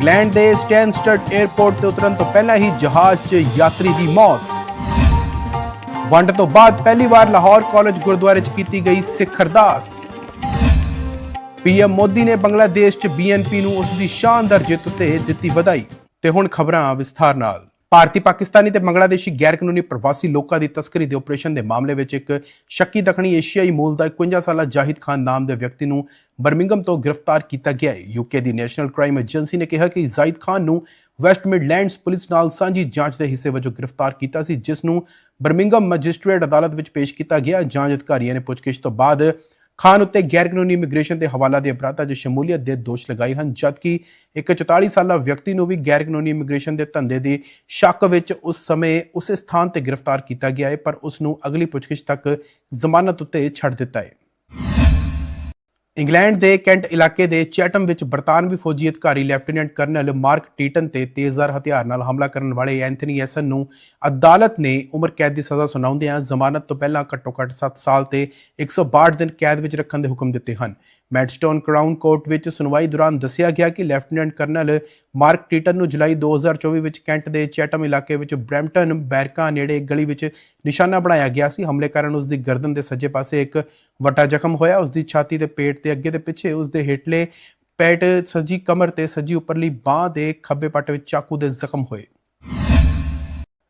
England ਦੇ ਸਟੈਨਸਟਡ airport ਤੇ ਉਤਰਨ ਤੋਂ ਪਹਿਲਾਂ ਹੀ ਜਹਾਜ਼ 'ਚ ਯਾਤਰੀ ਦੀ ਮੌਤ। ਵੰਡ ਤੋਂ ਬਾਅਦ ਪਹਿਲੀ ਵਾਰ ਲਾਹੌਰ ਕਾਲਜ ਗੁਰਦੁਆਰੇ 'ਚ ਕੀਤੀ ਗਈ ਸਿੱਖ ਅਰਦਾਸ ਪੀਐਮ ਮੋਦੀ ਨੇ ਬੰਗਲਾਦੇਸ਼ 'ਚ ਬੀਐਨਪੀ ਨੂੰ ਉਸ ਦੀ ਸ਼ਾਨਦਾਰ ਜਿੱਤ ਉੱਤੇ ਦਿੱਤੀ ਵਧਾਈ। ਤੇ ਹੁਣ ਖਬਰਾਂ ਵਿਸਥਾਰ ਨਾਲ। ਭਾਰਤੀ, ਪਾਕਿਸਤਾਨੀ ਤੇ ਬੰਗਲਾਦੇਸ਼ੀ ਗੈਰ ਕਾਨੂੰਨੀ ਪ੍ਰਵਾਸੀ ਲੋਕਾਂ ਦੀ ਤਸਕਰੀ ਦੇ ਆਪਰੇਸ਼ਨ ਦੇ ਮਾਮਲੇ ਵਿੱਚ ਇੱਕ ਸ਼ੱਕੀ ਦੱਖਣੀ ਏਸ਼ੀਆਈ ਮੂਲ ਦਾ 51 ਸਾਲਾ ਜਾਹਿਦ ਖਾਨ ਨਾਮ ਦੇ ਵਿਅਕਤੀ ਨੂੰ ਬਰਮਿੰਗਮ ਤੋਂ ਗ੍ਰਿਫਤਾਰ ਕੀਤਾ ਗਿਆ ਹੈ। ਯੂਕੇ ਦੀ ਨੈਸ਼ਨਲ ਕ੍ਰਾਈਮ ਏਜੰਸੀ ਨੇ ਕਿਹਾ ਕਿ ਜਾਹਿਦ ਖਾਨ ਨੂੰ ਵੈਸਟ ਮਿਡਲੈਂਡਸ ਪੁਲਿਸ ਨਾਲ ਸਾਂਝੀ ਜਾਂਚ ਦੇ ਹਿੱਸੇ ਵਜੋਂ ਗ੍ਰਿਫਤਾਰ ਕੀਤਾ ਸੀ, ਜਿਸ ਨੂੰ ਬਰਮਿੰਗਮ ਮੈਜਿਸਟ੍ਰੇਟ ਅਦਾਲਤ ਵਿੱਚ ਪੇਸ਼ ਕੀਤਾ ਗਿਆ। ਜਾਂਚ ਅਧਿਕਾਰੀਆਂ ਨੇ ਪੁੱਛਗਿੱਛ ਤੋਂ ਬਾਅਦ ਖਾਨ ਉੱਤੇ ਗੈਰ ਕਾਨੂੰਨੀ ਇਮੀਗ੍ਰੇਸ਼ਨ ਦੇ ਹਵਾਲਾ ਦੇ ਅਪਰਾਧਾਂ 'ਚ ਸ਼ਮੂਲੀਅਤ ਦੇ ਦੋਸ਼ ਲਗਾਏ ਹਨ, ਜਦਕਿ ਇੱਕ 44 ਸਾਲਾ ਵਿਅਕਤੀ ਨੂੰ ਵੀ ਗੈਰ ਕਾਨੂੰਨੀ ਇਮੀਗ੍ਰੇਸ਼ਨ ਦੇ ਧੰਦੇ ਦੀ ਸ਼ੱਕ ਵਿੱਚ ਉਸ ਸਮੇਂ ਉਸੇ ਸਥਾਨ ਤੇ ਗ੍ਰਿਫਤਾਰ ਕੀਤਾ ਗਿਆ ਹੈ, ਪਰ ਉਸ ਨੂੰ ਅਗਲੀ ਪੁੱਛਗਿੱਛ ਤੱਕ ਜ਼ਮਾਨਤ ਉੱਤੇ ਛੱਡ ਦਿੱਤਾ ਹੈ। ਇੰਗਲੈਂਡ ਦੇ ਕੈਂਟ ਇਲਾਕੇ ਦੇ ਚੈਟਮ ਵਿੱਚ ਬਰਤਾਨਵੀ ਫੌਜੀ ਅਧਿਕਾਰੀ ਲੈਫਟੀਨੈਂਟ ਕਰਨਲ ਮਾਰਕ ਟੀਟਨ ਤੇ ਤੇਜ਼ਧਾਰ ਹਥਿਆਰ ਨਾਲ ਹਮਲਾ ਕਰਨ ਵਾਲੇ ਐਂਥਨੀ ਐਸਨ ਨੂੰ ਅਦਾਲਤ ਨੇ ਉਮਰ ਕੈਦ ਦੀ ਸਜ਼ਾ ਸੁਣਾਉਂਦਿਆਂ ਜ਼ਮਾਨਤ ਤੋਂ ਪਹਿਲਾਂ ਘੱਟੋ-ਘੱਟ 7 ਸਾਲ ਤੇ 162 ਦਿਨ ਕੈਦ ਵਿੱਚ ਰੱਖਣ ਦੇ ਹੁਕਮ ਦਿੱਤੇ ਹਨ। ਮੈਡਸਟੋਨ ਕਰਾਊਨ ਕੋਰਟ ਵਿੱਚ ਸੁਣਵਾਈ ਦੌਰਾਨ ਦੱਸਿਆ ਗਿਆ ਕਿ ਲੈਫਟੀਨੈਂਟ ਕਰਨਲ ਮਾਰਕ ਟੀਟਨ ਨੂੰ ਜੁਲਾਈ 2024 ਵਿੱਚ ਕੈਂਟ ਦੇ ਚੈਟਮ ਇਲਾਕੇ ਵਿੱਚ ਬ੍ਰੈਂਪਟਨ ਬੈਰਕਾ ਨੇੜੇ ਗਲੀ ਵਿੱਚ ਨਿਸ਼ਾਨਾ ਬਣਾਇਆ ਗਿਆ ਸੀ। ਹਮਲੇ ਕਾਰਨ ਉਸ ਦੀ ਗਰਦਨ ਦੇ ਸੱਜੇ ਪਾਸੇ ਇੱਕ ਵੱਡਾ ਜ਼ਖਮ ਹੋਇਆ। ਉਸ ਦੀ ਛਾਤੀ ਤੇ ਪੇਟ ਤੇ ਅੱਗੇ ਤੇ ਪਿੱਛੇ ਉਸ ਦੇ ਹੇਠਲੇ ਪੈਟ ਸੱਜੀ ਕਮਰ ਤੇ ਸੱਜੀ ਉੱਪਰਲੀ ਬਾਹ ਦੇ ਖੱਬੇ ਪੱਟ ਵਿੱਚ ਚਾਕੂ ਦੇ ਜ਼ਖਮ ਹੋਏ।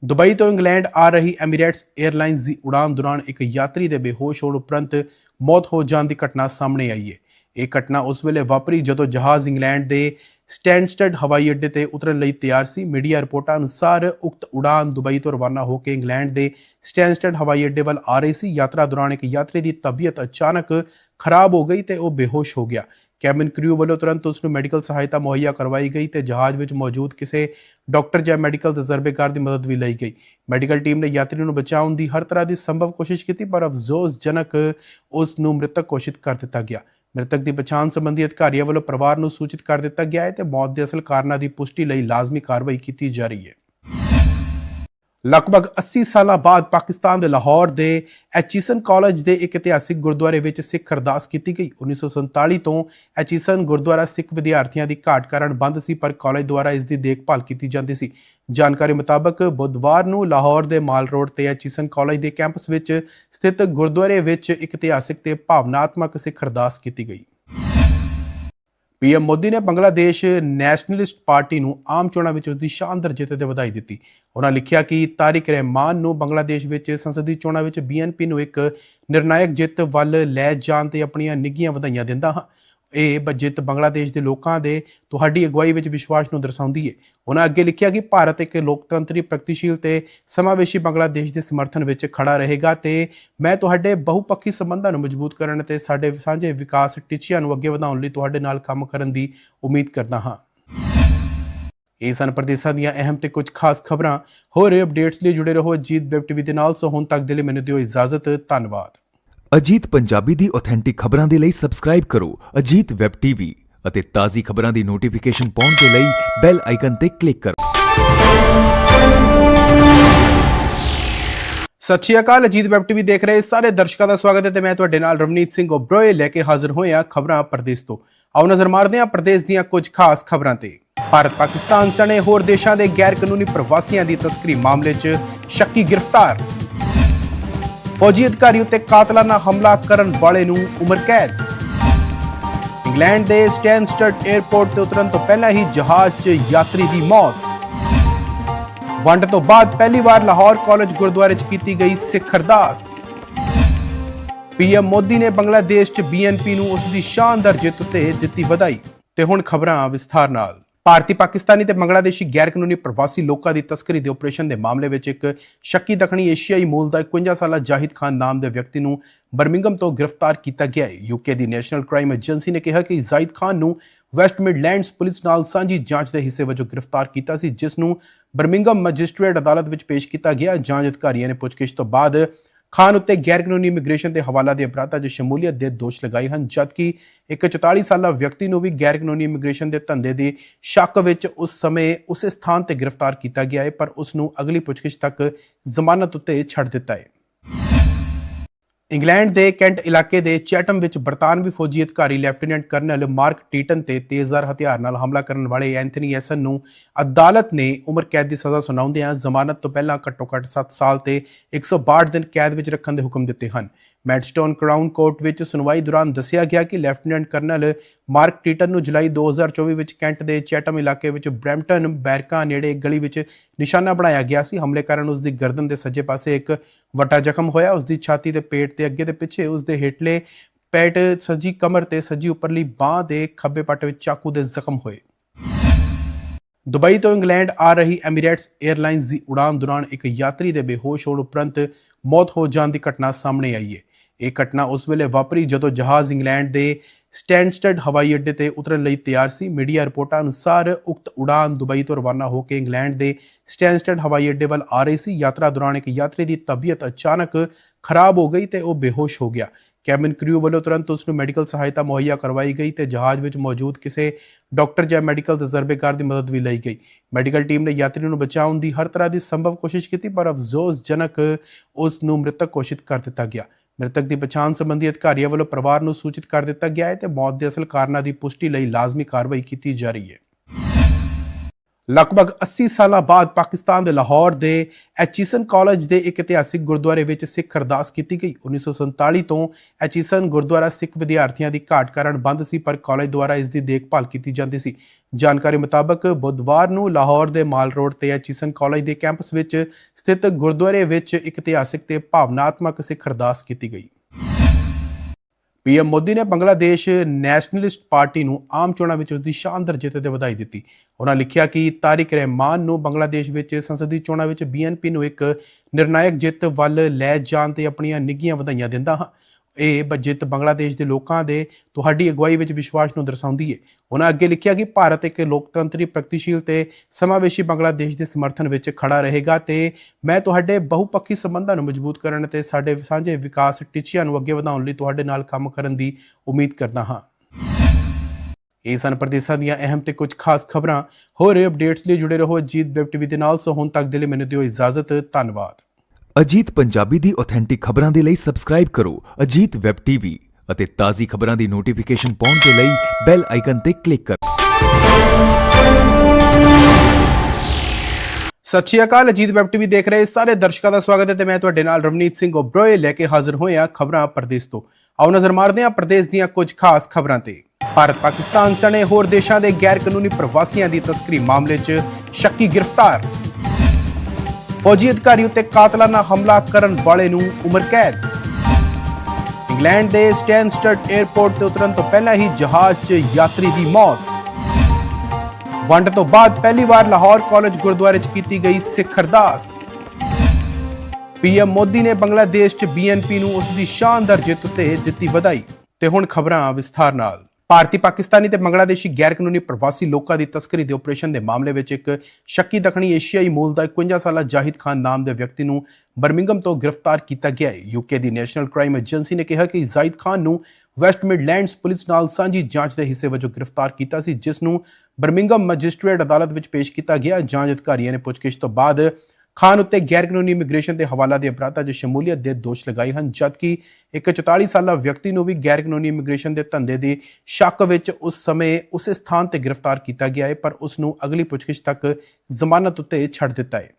ਦੁਬਈ ਤੋਂ ਇੰਗਲੈਂਡ ਆ ਰਹੀ ਐਮੀਰੇਟਸ 에ਅਰਲਾਈਨਸ ਦੀ ਉਡਾਨ ਦੌਰਾਨ ਇੱਕ ਯਾਤਰੀ ਦੇ ਬੇਹੋਸ਼ ਹੋਣ ਉਪਰੰਤ ਮੌਤ ਹੋ ਜਾਣ ਦੀ ਘਟਨਾ ਸਾਹਮਣੇ ਆਈ ਹੈ। ਇਹ ਘਟਨਾ ਉਸ ਵੇਲੇ ਵਾਪਰੀ ਜਦੋਂ ਜਹਾਜ਼ ਇੰਗਲੈਂਡ ਦੇ ਸਟੈਂਡਸਟਡ ਹਵਾਈ ਅੱਡੇ ਤੇ ਉਤਰਨ ਲਈ ਤਿਆਰ ਸੀ। ਮੀਡੀਆ ਰਿਪੋਰਟਾਂ ਅਨੁਸਾਰ ਉਕਤ ਉਡਾਨ ਦੁਬਈ ਤੋਂ ਰਵਾਨਾ ਹੋ ਕੇ ਇੰਗਲੈਂਡ ਦੇ ਸਟੈਂਡਸਟਡ ਹਵਾਈ ਅੱਡੇ ਵੱਲ ਆ ਰਹੀ ਸੀ। ਯਾਤਰਾ ਦੌਰਾਨ ਇੱਕ ਯਾਤਰੀ ਦੀ ਤਬੀਅਤ ਅਚਾਨਕ ਖਰਾਬ ਹੋ ਗਈ ਤੇ ਉਹ ਬੇਹੋਸ਼ ਹੋ ਗਿਆ। ਕੈਬਿਨ ਕ੍ਰਿਊ ਵੱਲੋਂ ਤੁਰੰਤ ਉਸ ਨੂੰ ਮੈਡੀਕਲ ਸਹਾਇਤਾ ਮੁਹੱਈਆ ਕਰਵਾਈ ਗਈ ਤੇ ਜਹਾਜ਼ ਵਿੱਚ ਮੌਜੂਦ ਕਿਸੇ ਡਾਕਟਰ ਜਾਂ ਮੈਡੀਕਲ ਤਜਰਬੇਕਾਰ ਦੀ ਮਦਦ ਵੀ ਲਈ ਗਈ। ਮੈਡੀਕਲ ਟੀਮ ਨੇ ਯਾਤਰੀ ਨੂੰ ਬਚਾਉਣ ਦੀ ਹਰ ਤਰ੍ਹਾਂ ਦੀ ਸੰਭਵ ਕੋਸ਼ਿਸ਼ ਕੀਤੀ, ਪਰ ਅਫਸੋਸਜਨਕ ਉਸ ਨੂੰ ਮ੍ਰਿਤਕ ਘੋਸ਼ਿਤ ਕਰ ਦਿੱਤਾ ਗਿਆ। ਮ੍ਰਿਤਕ ਦੀ ਪਛਾਣ ਸੰਬੰਧੀ ਅਧਿਕਾਰੀਆਂ ਵੱਲੋਂ ਪਰਿਵਾਰ ਨੂੰ ਸੂਚਿਤ ਕਰ ਦਿੱਤਾ ਗਿਆ ਹੈ ਤੇ ਮੌਤ ਦੇ ਅਸਲ ਕਾਰਨਾਂ ਦੀ ਪੁਸ਼ਟੀ ਲਈ ਲਾਜ਼ਮੀ ਕਾਰਵਾਈ ਕੀਤੀ ਜਾ ਰਹੀ ਹੈ। ਲਗਭਗ 80 ਸਾਲਾਂ ਬਾਅਦ ਪਾਕਿਸਤਾਨ ਦੇ ਲਾਹੌਰ ਦੇ ਐਚੀਸਨ ਕਾਲਜ ਦੇ ਇੱਕ ਇਤਿਹਾਸਿਕ ਗੁਰਦੁਆਰੇ ਵਿੱਚ ਸਿੱਖ ਅਰਦਾਸ ਕੀਤੀ ਗਈ। 1947 ਤੋਂ ਐਚੀਸਨ ਗੁਰਦੁਆਰਾ ਸਿੱਖ ਵਿਦਿਆਰਥੀਆਂ ਦੀ ਘਾਟ ਕਾਰਨ ਬੰਦ ਸੀ, ਪਰ ਕਾਲਜ ਦੁਆਰਾ ਇਸ ਦੀ ਦੇਖਭਾਲ ਕੀਤੀ ਜਾਂਦੀ ਸੀ। ਜਾਣਕਾਰੀ ਮੁਤਾਬਕ ਬੁੱਧਵਾਰ ਨੂੰ ਲਾਹੌਰ ਦੇ ਮਾਲ ਰੋਡ ਤੇ ਐਚੀਸਨ ਕਾਲਜ ਦੇ ਕੈਂਪਸ ਵਿੱਚ ਸਥਿਤ ਗੁਰਦੁਆਰੇ ਵਿੱਚ ਇੱਕ ਇਤਿਹਾਸਿਕ ਤੇ ਭਾਵਨਾਤਮਕ ਸਿੱਖ ਅਰਦਾਸ ਕੀਤੀ ਗਈ। ਪੀਐਮ ਮੋਦੀ ਨੇ ਬੰਗਲਾਦੇਸ਼ ਨੈਸ਼ਨਲਿਸਟ ਪਾਰਟੀ ਨੂੰ ਆਮ ਚੋਣਾਂ ਵਿੱਚ ਉਸ ਦੀ ਸ਼ਾਨਦਾਰ ਜਿੱਤ ਤੇ ਵਧਾਈ ਦਿੱਤੀ। ਉਹਨਾਂ ਲਿਖਿਆ ਕਿ ਤਾਰਿਕ ਰਹਿਮਾਨ ਨੂੰ ਬੰਗਲਾਦੇਸ਼ ਵਿੱਚ ਸੰਸਦੀ ਚੋਣਾਂ ਵਿੱਚ ਬੀਐਨਪੀ ਨੂੰ ਇੱਕ ਨਿਰਣਾਇਕ ਜਿੱਤ ਵੱਲ ਲੈ ਜਾਣ ਤੇ ਆਪਣੀਆਂ ਨਿੱਘੀਆਂ ਵਧਾਈਆਂ ਦਿੰਦਾ ਹਾਂ। ਇਹ ਬ- ਜਿੱਤ ਬੰਗਲਾਦੇਸ਼ ਦੇ ਲੋਕਾਂ ਦੇ ਤੁਹਾਡੀ ਅਗਵਾਈ ਵਿੱਚ ਵਿਸ਼ਵਾਸ ਨੂੰ ਦਰਸਾਉਂਦੀ ਹੈ ਉਹਨਾਂ ਅੱਗੇ ਲਿਖਿਆ ਕਿ ਭਾਰਤ ਇੱਕ ਲੋਕਤੰਤਰੀ ਪ੍ਰਗਤੀਸ਼ੀਲ ਤੇ ਸਮਾਵੇਸ਼ੀ ਬੰਗਲਾਦੇਸ਼ ਦੇ ਸਮਰਥਨ ਵਿੱਚ ਖੜਾ ਰਹੇਗਾ ਤੇ ਮੈਂ ਤੁਹਾਡੇ ਬਹੁਪੱਖੀ ਸੰਬੰਧਾਂ ਨੂੰ ਮਜ਼ਬੂਤ ਕਰਨ ਅਤੇ ਸਾਡੇ ਸਾਂਝੇ ਵਿਕਾਸ ਟੀਚਿਆਂ ਨੂੰ ਅੱਗੇ ਵਧਾਉਣ ਲਈ ਤੁਹਾਡੇ ਨਾਲ ਕੰਮ ਕਰਨ ਦੀ ਉਮੀਦ ਕਰਦਾ ਹਾਂ। ਇਹ ਸਨ ਪ੍ਰਦੇਸ਼ਾਂ ਦੀਆਂ ਅਹਿਮ ਤੇ ਕੁਝ ਖਾਸ ਖਬਰਾਂ। ਹੋਰ ਅਪਡੇਟਸ ਲਈ ਜੁੜੇ ਰਹੋ ਅਜੀਤ ਵੈਬ ਟੀਵੀ ਦੇ ਨਾਲ। ਸੋ ਹੁਣ ਤੱਕ ਦੇ ਲਈ ਮੈਨੂੰ ਦਿਓ ਇਜਾਜ਼ਤ। ਧੰਨਵਾਦ। ਅਜੀਤ ਪੰਜਾਬੀ ਦੀ ਆਥੈਂਟਿਕ ਖਬਰਾਂ ਦੇ ਲਈ ਸਬਸਕ੍ਰਾਈਬ ਕਰੋ ਅਜੀਤ ਵੈਬ ਟੀਵੀ ਅਤੇ ਤਾਜ਼ੀ ਖਬਰਾਂ ਦੀ ਨੋਟੀਫਿਕੇਸ਼ਨ ਪਾਉਣ ਦੇ ਲਈ ਬੈਲ ਆਈਕਨ ਤੇ ਕਲਿੱਕ ਕਰੋ। ਸਤਿ ਸ਼੍ਰੀ ਅਕਾਲ ਅਜੀਤ ਵੈਬ ਟੀਵੀ ਦੇਖ ਰਹੇ ਸਾਰੇ ਦਰਸ਼ਕਾਂ ਦਾ ਸਵਾਗਤ ਹੈ ਤੇ ਮੈਂ ਤੁਹਾਡੇ ਨਾਲ ਰਵਨੀਤ ਸਿੰਘ ਓਬਰੋਏ ਲੈ ਕੇ ਹਾਜ਼ਰ ਹੋਏ ਹਾਂ ਖਬਰਾਂ ਪ੍ਰਦੇਸ਼ ਤੋਂ। ਆਓ ਨਜ਼ਰ ਮਾਰਦੇ ਹਾਂ ਪ੍ਰਦੇਸ਼ ਦੀਆਂ ਕੁਝ ਖਾਸ ਖਬਰਾਂ ਤੇ। ਭਾਰਤ ਪਾਕਿਸਤਾਨ ਸਣੇ ਹੋਰ ਦੇਸ਼ਾਂ ਦੇ ਗੈਰ ਕਾਨੂੰਨੀ ਪ੍ਰਵਾਸੀਆਂ ਦੀ ਤਸਕਰੀ ਮਾਮਲੇ 'ਚ ਸ਼ੱਕੀ ਗ੍ਰਿਫਤਾਰ। ਫੌਜੀ ਅਧਿਕਾਰੀ ਉੱਤੇ ਕਾਤਲਾਨਾ ਹਮਲਾ ਕਰਨ ਵਾਲੇ ਨੂੰ ਉਮਰ ਕੈਦ। ਇੰਗਲੈਂਡ ਦੇ ਸਟੈਨਸਟਡ 에ਅਰਪੋਰਟ ਤੇ ਉਤਰਨ ਤੋਂ ਪਹਿਲਾਂ ਹੀ ਜਹਾਜ਼ 'ਚ ਯਾਤਰੀ ਦੀ ਮੌਤ। ਵੰਡ ਤੋਂ ਬਾਅਦ ਪਹਿਲੀ ਵਾਰ ਲਾਹੌਰ ਕਾਲਜ ਗੁਰਦੁਆਰੇ 'ਚ ਕੀਤੀ ਗਈ ਸਿੱਖ ਅਰਦਾਸ। ਪੀਐਮ ਮੋਦੀ ਨੇ ਬੰਗਲਾਦੇਸ਼ 'ਚ ਬੀਐਨਪੀ ਨੂੰ ਉਸ ਦੀ ਸ਼ਾਨਦਾਰ ਜਿੱਤ ਉੱਤੇ ਦਿੱਤੀ ਵਧਾਈ। ਤੇ ਹੁਣ ਖਬਰਾਂ ਵਿਸਥਾਰ ਨਾਲ। ਭਾਰਤੀ, ਪਾਕਿਸਤਾਨੀ ਤੇ ਬੰਗਲਾਦੇਸ਼ੀ ਗੈਰ ਕਾਨੂੰਨੀ ਪ੍ਰਵਾਸੀ ਲੋਕਾਂ ਦੀ ਤਸਕਰੀ ਦੇ ਆਪਰੇਸ਼ਨ ਦੇ ਮਾਮਲੇ ਵਿੱਚ ਇੱਕ ਸ਼ੱਕੀ ਦੱਖਣੀ ਏਸ਼ੀਆਈ ਮੂਲ ਦਾ 51 ਸਾਲਾ ਜਾਹਿਦ ਖਾਨ ਨਾਮ ਦੇ ਵਿਅਕਤੀ ਨੂੰ ਬਰਮਿੰਗਮ ਤੋਂ ਗ੍ਰਿਫਤਾਰ ਕੀਤਾ ਗਿਆ ਹੈ। ਯੂਕੇ ਦੀ ਨੈਸ਼ਨਲ ਕ੍ਰਾਈਮ ਏਜੰਸੀ ਨੇ ਕਿਹਾ ਕਿ ਜ਼ਾਹਿਦ ਖਾਨ ਨੂੰ ਵੈਸਟ ਮਿਡਲੈਂਡਸ ਪੁਲਿਸ ਨਾਲ ਸਾਂਝੀ ਜਾਂਚ ਦੇ ਹਿੱਸੇ ਵਜੋਂ ਗ੍ਰਿਫਤਾਰ ਕੀਤਾ ਸੀ, ਜਿਸ ਨੂੰ ਬਰਮਿੰਗਮ ਮੈਜਿਸਟ੍ਰੇਟ ਅਦਾਲਤ ਵਿੱਚ ਪੇਸ਼ ਕੀਤਾ ਗਿਆ। ਜਾਂਚ ਅਧਿਕਾਰੀਆਂ ਨੇ ਪੁੱਛਗਿੱਛ ਤੋਂ ਬਾਅਦ ਖਾਨ ਉੱਤੇ ਗੈਰ ਕਾਨੂੰਨੀ ਇਮੀਗ੍ਰੇਸ਼ਨ ਦੇ ਹਵਾਲਾ ਦੇ ਅਪਰਾਧਾਂ 'ਚ ਸ਼ਮੂਲੀਅਤ ਦੇ ਦੋਸ਼ ਲਗਾਏ ਹਨ, ਜਦਕਿ ਇੱਕ 44 ਸਾਲਾ ਵਿਅਕਤੀ ਨੂੰ ਵੀ ਗੈਰ ਕਾਨੂੰਨੀ ਇਮੀਗ੍ਰੇਸ਼ਨ ਦੇ ਧੰਦੇ ਦੀ ਸ਼ੱਕ ਵਿੱਚ ਉਸ ਸਮੇਂ ਉਸੇ ਸਥਾਨ ਤੇ ਗ੍ਰਿਫਤਾਰ ਕੀਤਾ ਗਿਆ ਹੈ, ਪਰ ਉਸ ਨੂੰ ਅਗਲੀ ਪੁੱਛਗਿੱਛ ਤੱਕ ਜ਼ਮਾਨਤ ਉੱਤੇ ਛੱਡ ਦਿੱਤਾ ਹੈ। ਇੰਗਲੈਂਡ ਦੇ ਕੈਂਟ ਇਲਾਕੇ ਦੇ ਚੈਟਮ ਵਿੱਚ ਬਰਤਾਨਵੀ ਫੌਜੀ ਅਧਿਕਾਰੀ ਲੈਫਟੀਨੈਂਟ ਕਰਨਲ ਮਾਰਕ ਟੀਟਨ ਤੇ ਤੇਜ਼ਧਾਰ ਹਥਿਆਰ ਨਾਲ ਹਮਲਾ ਕਰਨ ਵਾਲੇ ਐਂਥਨੀ ਐਸਨ ਨੂੰ ਅਦਾਲਤ ਨੇ ਉਮਰ ਕੈਦ ਦੀ ਸਜ਼ਾ ਸੁਣਾਉਂਦਿਆਂ ਜ਼ਮਾਨਤ ਤੋਂ ਪਹਿਲਾਂ ਘੱਟੋ-ਘੱਟ 7 ਸਾਲ ਤੇ 162 ਦਿਨ ਕੈਦ ਵਿੱਚ ਰੱਖਣ ਦੇ ਹੁਕਮ ਦਿੱਤੇ ਹਨ। ਮੈਡਸਟੋਨ ਕਰਾਊਨ ਕੋਰਟ ਵਿੱਚ ਸੁਣਵਾਈ ਦੌਰਾਨ ਦੱਸਿਆ ਗਿਆ ਕਿ ਲੈਫਟੀਨੈਂਟ ਕਰਨਲ ਮਾਰਕ ਟੀਟਨ ਨੂੰ ਜੁਲਾਈ 2024 ਵਿੱਚ ਕੈਂਟ ਦੇ ਚੈਟਮ ਇਲਾਕੇ ਵਿੱਚ ਬ੍ਰੈਂਪਟਨ ਬੈਰਕਾ ਨੇੜੇ ਗਲੀ ਵਿੱਚ ਨਿਸ਼ਾਨਾ ਬਣਾਇਆ ਗਿਆ ਸੀ। ਹਮਲੇ ਕਾਰਨ ਉਸ ਦੀ ਗਰਦਨ ਦੇ ਸੱਜੇ ਪਾਸੇ ਇੱਕ ਵੱਡਾ ਜ਼ਖਮ ਹੋਇਆ। ਉਸ ਦੀ ਛਾਤੀ ਤੇ ਪੇਟ ਤੇ ਅੱਗੇ ਤੇ ਪਿੱਛੇ ਉਸ ਦੇ ਹੇਠਲੇ ਪੈਟ ਸੱਜੀ ਕਮਰ ਤੇ ਸੱਜੀ ਉੱਪਰਲੀ ਬਾਹ ਦੇ ਖੱਬੇ ਪੱਟ ਵਿੱਚ ਚਾਕੂ ਦੇ ਜ਼ਖਮ ਹੋਏ। ਦੁਬਈ ਤੋਂ ਇੰਗਲੈਂਡ ਆ ਰਹੀ ਐਮੀਰੇਟਸ 에ਅਰਲਾਈਨਸ ਦੀ ਉਡਾਨ ਦੌਰਾਨ ਇੱਕ ਯਾਤਰੀ ਦੇ ਬੇਹੋਸ਼ ਹੋਣ ਉਪਰੰਤ ਮੌਤ ਹੋ ਜਾਣ ਦੀ ਘਟਨਾ ਸਾਹਮਣੇ ਆਈ ਹੈ। ਇਹ ਘਟਨਾ ਉਸ ਵੇਲੇ ਵਾਪਰੀ ਜਦੋਂ ਜਹਾਜ਼ ਇੰਗਲੈਂਡ ਦੇ ਸਟੈਂਡਸਟਡ ਹਵਾਈ ਅੱਡੇ ਤੇ ਉਤਰਨ ਲਈ ਤਿਆਰ ਸੀ। ਮੀਡੀਆ ਰਿਪੋਰਟਾਂ ਅਨੁਸਾਰ ਉਕਤ ਉਡਾਨ ਦੁਬਈ ਤੋਂ ਰਵਾਨਾ ਹੋ ਕੇ ਇੰਗਲੈਂਡ ਦੇ ਸਟੈਂਡਸਟਡ ਹਵਾਈ ਅੱਡੇ ਵੱਲ ਆ ਰਹੀ ਸੀ। ਯਾਤਰਾ ਦੌਰਾਨ ਇੱਕ ਯਾਤਰੀ ਦੀ ਤਬੀਅਤ ਅਚਾਨਕ ਖਰਾਬ ਹੋ ਗਈ ਤੇ ਉਹ ਬੇਹੋਸ਼ ਹੋ ਗਿਆ। ਕੈਬਿਨ ਕ੍ਰਿਊ ਵੱਲੋਂ ਤੁਰੰਤ ਉਸ ਨੂੰ ਮੈਡੀਕਲ ਸਹਾਇਤਾ ਮੁਹੱਈਆ ਕਰਵਾਈ ਗਈ ਤੇ ਜਹਾਜ਼ ਵਿੱਚ ਮੌਜੂਦ ਕਿਸੇ ਡਾਕਟਰ ਜਾਂ ਮੈਡੀਕਲ ਤਜਰਬੇਕਾਰ ਦੀ ਮਦਦ ਵੀ ਲਈ ਗਈ। ਮੈਡੀਕਲ ਟੀਮ ਨੇ ਯਾਤਰੀ ਨੂੰ ਬਚਾਉਣ ਦੀ ਹਰ ਤਰ੍ਹਾਂ ਦੀ ਸੰਭਵ ਕੋਸ਼ਿਸ਼ ਕੀਤੀ, ਪਰ ਅਫਸੋਸਜਨਕ ਉਸ ਨੂੰ ਮ੍ਰਿਤਕ ਘੋਸ਼ਿਤ ਕਰ ਦਿੱਤਾ ਗਿਆ। ਮ੍ਰਿਤਕ ਦੀ ਪਛਾਣ ਸੰਬੰਧੀ ਅਧਿਕਾਰੀਆਂ ਵੱਲੋਂ ਪਰਿਵਾਰ ਨੂੰ ਸੂਚਿਤ ਕਰ ਦਿੱਤਾ ਗਿਆ ਹੈ ਤੇ ਮੌਤ ਦੇ ਅਸਲ ਕਾਰਨਾਂ ਦੀ ਪੁਸ਼ਟੀ ਲਈ ਲਾਜ਼ਮੀ ਕਾਰਵਾਈ ਕੀਤੀ ਜਾ ਰਹੀ ਹੈ। ਲਗਭਗ 80 ਸਾਲਾਂ ਬਾਅਦ ਪਾਕਿਸਤਾਨ ਦੇ ਲਾਹੌਰ ਦੇ ਐਚੀਸਨ ਕਾਲਜ ਦੇ ਇੱਕ ਇਤਿਹਾਸਿਕ ਗੁਰਦੁਆਰੇ ਵਿੱਚ ਸਿੱਖ ਅਰਦਾਸ ਕੀਤੀ ਗਈ। 1947 ਤੋਂ ਐਚੀਸਨ ਗੁਰਦੁਆਰਾ ਸਿੱਖ ਵਿਦਿਆਰਥੀਆਂ ਦੀ ਘਾਟ ਕਾਰਨ ਬੰਦ ਸੀ, ਪਰ ਕਾਲਜ ਦੁਆਰਾ ਇਸ ਦੀ ਦੇਖਭਾਲ ਕੀਤੀ ਜਾਂਦੀ ਸੀ। ਜਾਣਕਾਰੀ ਮੁਤਾਬਕ ਬੁੱਧਵਾਰ ਨੂੰ ਲਾਹੌਰ ਦੇ ਮਾਲ ਰੋਡ ਤੇ ਐਚੀਸਨ ਕਾਲਜ ਦੇ ਕੈਂਪਸ ਵਿੱਚ ਸਥਿਤ ਗੁਰਦੁਆਰੇ ਵਿੱਚ ਇੱਕ ਇਤਿਹਾਸਿਕ ਤੇ ਭਾਵਨਾਤਮਕ ਸਿੱਖ ਅਰਦਾਸ ਕੀਤੀ ਗਈ। ਪੀਐਮ ਮੋਦੀ ਨੇ ਬੰਗਲਾਦੇਸ਼ ਨੈਸ਼ਨਲਿਸਟ ਪਾਰਟੀ ਨੂੰ ਆਮ ਚੋਣਾਂ ਵਿੱਚ ਉਸ ਦੀ ਸ਼ਾਨਦਾਰ ਜਿੱਤ ਤੇ ਵਧਾਈ ਦਿੱਤੀ। ਉਹਨਾਂ ਲਿਖਿਆ ਕਿ ਤਾਰਿਕ ਰਹਿਮਾਨ ਨੂੰ ਬੰਗਲਾਦੇਸ਼ ਵਿੱਚ ਸੰਸਦੀ ਚੋਣਾਂ ਵਿੱਚ ਬੀਐਨਪੀ ਨੂੰ ਇੱਕ ਨਿਰਣਾਇਕ ਜਿੱਤ ਵੱਲ ਲੈ ਜਾਣ ਤੇ ਆਪਣੀਆਂ ਨਿੱਘੀਆਂ ਵਧਾਈਆਂ ਦਿੰਦਾ ਹਾਂ। ਇਹ ਬ- ਬੰਗਲਾਦੇਸ਼ ਦੇ ਲੋਕਾਂ ਦੇ ਤੁਹਾਡੀ ਅਗਵਾਈ ਵਿੱਚ ਵਿਸ਼ਵਾਸ ਨੂੰ ਦਰਸਾਉਂਦੀ ਹੈ ਉਹਨਾਂ ਅੱਗੇ ਲਿਖਿਆ ਕਿ ਭਾਰਤ ਇੱਕ ਲੋਕਤੰਤਰੀ ਪ੍ਰਗਤੀਸ਼ੀਲ ਤੇ ਸਮਾਵੇਸ਼ੀ ਬੰਗਲਾਦੇਸ਼ ਦੇ ਸਮਰਥਨ ਵਿੱਚ ਖੜਾ ਰਹੇਗਾ ਤੇ ਮੈਂ ਤੁਹਾਡੇ ਬਹੁਪੱਖੀ ਸੰਬੰਧਾਂ ਨੂੰ ਮਜ਼ਬੂਤ ਕਰਨ ਅਤੇ ਸਾਡੇ ਸਾਂਝੇ ਵਿਕਾਸ ਟੀਚਿਆਂ ਨੂੰ ਅੱਗੇ ਵਧਾਉਣ ਲਈ ਤੁਹਾਡੇ ਨਾਲ ਕੰਮ ਕਰਨ ਦੀ ਉਮੀਦ ਕਰਦਾ ਹਾਂ। ਇਹ ਸਨ ਪ੍ਰਦੇਸ਼ਾਂ ਦੀਆਂ ਅਹਿਮ ਤੇ ਕੁਝ ਖਾਸ ਖਬਰਾਂ। ਹੋਰ ਅਪਡੇਟਸ ਲਈ ਜੁੜੇ ਰਹੋ ਅਜੀਤ ਵੈਬ ਟੀਵੀ ਦੇ ਨਾਲ। ਸੋ ਹੁਣ ਤੱਕ ਦੇ ਲਈ ਮੈਨੂੰ ਦਿਓ ਇਜਾਜ਼ਤ। ਧੰਨਵਾਦ। ਅਜੀਤ ਪੰਜਾਬੀ ਦੀ ਆਥੈਂਟਿਕ ਖਬਰਾਂ ਦੇ ਲਈ ਸਬਸਕ੍ਰਾਈਬ ਕਰੋ ਅਜੀਤ ਵੈਬ ਟੀਵੀ ਅਤੇ ਤਾਜ਼ੀ ਖਬਰਾਂ ਦੀ ਨੋਟੀਫਿਕੇਸ਼ਨ ਪਾਉਣ ਦੇ ਲਈ ਬੈਲ ਆਈਕਨ ਤੇ ਕਲਿੱਕ ਕਰੋ। ਸਤਿ ਸ਼੍ਰੀ ਅਕਾਲ, ਅਜੀਤ ਵੈਬ ਟੀਵੀ ਦੇਖ ਰਹੇ ਸਾਰੇ ਦਰਸ਼ਕਾਂ ਦਾ ਸਵਾਗਤ ਹੈ ਤੇ ਮੈਂ ਤੁਹਾਡੇ ਨਾਲ ਰਵਨੀਤ ਸਿੰਘ ਓਬਰੋਏ ਲੈ ਕੇ ਹਾਜ਼ਰ ਹੋਇਆ ਖਬਰਾਂ ਪ੍ਰਦੇਸ਼ ਤੋਂ। ਆਓ ਨਜ਼ਰ ਮਾਰਦੇ ਹਾਂ ਪ੍ਰਦੇਸ਼ ਦੀਆਂ ਕੁਝ ਖਾਸ ਖਬਰਾਂ ਤੇ। ਭਾਰਤ ਪਾਕਿਸਤਾਨ ਸਣੇ ਹੋਰ ਦੇਸ਼ਾਂ ਦੇ ਗੈਰ ਕਾਨੂੰਨੀ ਪ੍ਰਵਾਸੀਆਂ ਦੀ ਤਸਕਰੀ ਮਾਮਲੇ 'ਚ ਸ਼ੱਕੀ ਗ੍ਰਿਫਤਾਰ। ਫੌਜੀ ਅਧਿਕਾਰੀ ਉੱਤੇ ਕਾਤਲਾਨਾ ਹਮਲਾ ਕਰਨ ਵਾਲੇ ਨੂੰ ਉਮਰ ਕੈਦ। ਇੰਗਲੈਂਡ ਦੇ ਸਟੈਨਸਟਡ 에ਅਰਪੋਰਟ ਤੇ ਉਤਰਨ ਤੋਂ ਪਹਿਲਾਂ ਹੀ ਜਹਾਜ਼ 'ਚ ਯਾਤਰੀ ਦੀ ਮੌਤ। ਵੰਡ ਤੋਂ ਬਾਅਦ ਪਹਿਲੀ ਵਾਰ ਲਾਹੌਰ ਕਾਲਜ ਗੁਰਦੁਆਰੇ 'ਚ ਕੀਤੀ ਗਈ ਸਿੱਖ ਅਰਦਾਸ। ਪੀਐਮ ਮੋਦੀ ਨੇ ਬੰਗਲਾਦੇਸ਼ 'ਚ ਬੀਐਨਪੀ ਨੂੰ ਉਸ ਦੀ ਸ਼ਾਨਦਾਰ ਜਿੱਤ ਉੱਤੇ ਦਿੱਤੀ ਵਧਾਈ। ਤੇ ਹੁਣ ਖਬਰਾਂ ਵਿਸਥਾਰ ਨਾਲ। ਭਾਰਤੀ, ਪਾਕਿਸਤਾਨੀ ਤੇ ਬੰਗਲਾਦੇਸ਼ੀ ਗੈਰ ਕਾਨੂੰਨੀ ਪ੍ਰਵਾਸੀ ਲੋਕਾਂ ਦੀ ਤਸਕਰੀ ਦੇ ਆਪਰੇਸ਼ਨ ਦੇ ਮਾਮਲੇ ਵਿੱਚ ਇੱਕ ਸ਼ੱਕੀ ਦੱਖਣੀ ਏਸ਼ੀਆਈ ਮੂਲ ਦਾ 51 ਸਾਲਾ ਜਾਹਿਦ ਖਾਨ ਨਾਮ ਦੇ ਵਿਅਕਤੀ ਨੂੰ ਬਰਮਿੰਗਮ ਤੋਂ ਗ੍ਰਿਫਤਾਰ ਕੀਤਾ ਗਿਆ ਹੈ। ਯੂਕੇ ਦੀ ਨੈਸ਼ਨਲ ਕ੍ਰਾਈਮ ਏਜੰਸੀ ਨੇ ਕਿਹਾ ਕਿ ਜ਼ਾਹਿਦ ਖਾਨ ਨੂੰ ਵੈਸਟ ਮਿਡਲੈਂਡਸ ਪੁਲਿਸ ਨਾਲ ਸਾਂਝੀ ਜਾਂਚ ਦੇ ਹਿੱਸੇ ਵਜੋਂ ਗ੍ਰਿਫਤਾਰ ਕੀਤਾ ਸੀ, ਜਿਸ ਨੂੰ ਬਰਮਿੰਗਮ ਮੈਜਿਸਟ੍ਰੇਟ ਅਦਾਲਤ ਵਿੱਚ ਪੇਸ਼ ਕੀਤਾ ਗਿਆ। ਜਾਂਚ ਅਧਿਕਾਰੀਆਂ ਨੇ ਪੁੱਛਗਿੱਛ ਤੋਂ ਬਾਅਦ ਖਾਨ ਉੱਤੇ ਗੈਰ ਕਾਨੂੰਨੀ ਇਮੀਗ੍ਰੇਸ਼ਨ ਦੇ ਹਵਾਲਾ ਦੇ ਅਪਰਾਧਾਂ 'ਚ ਸ਼ਮੂਲੀਅਤ ਦੇ ਦੋਸ਼ ਲਗਾਏ ਹਨ, ਜਦਕਿ ਇੱਕ 44 ਸਾਲਾ ਵਿਅਕਤੀ ਨੂੰ ਵੀ ਗੈਰ ਕਾਨੂੰਨੀ ਇਮੀਗ੍ਰੇਸ਼ਨ ਦੇ ਧੰਦੇ ਦੀ ਸ਼ੱਕ ਵਿੱਚ ਉਸ ਸਮੇਂ ਉਸੇ ਸਥਾਨ ਤੇ ਗ੍ਰਿਫਤਾਰ ਕੀਤਾ ਗਿਆ ਹੈ, ਪਰ ਉਸ ਨੂੰ ਅਗਲੀ ਪੁੱਛਗਿੱਛ ਤੱਕ ਜ਼ਮਾਨਤ ਉੱਤੇ ਛੱਡ ਦਿੱਤਾ ਹੈ।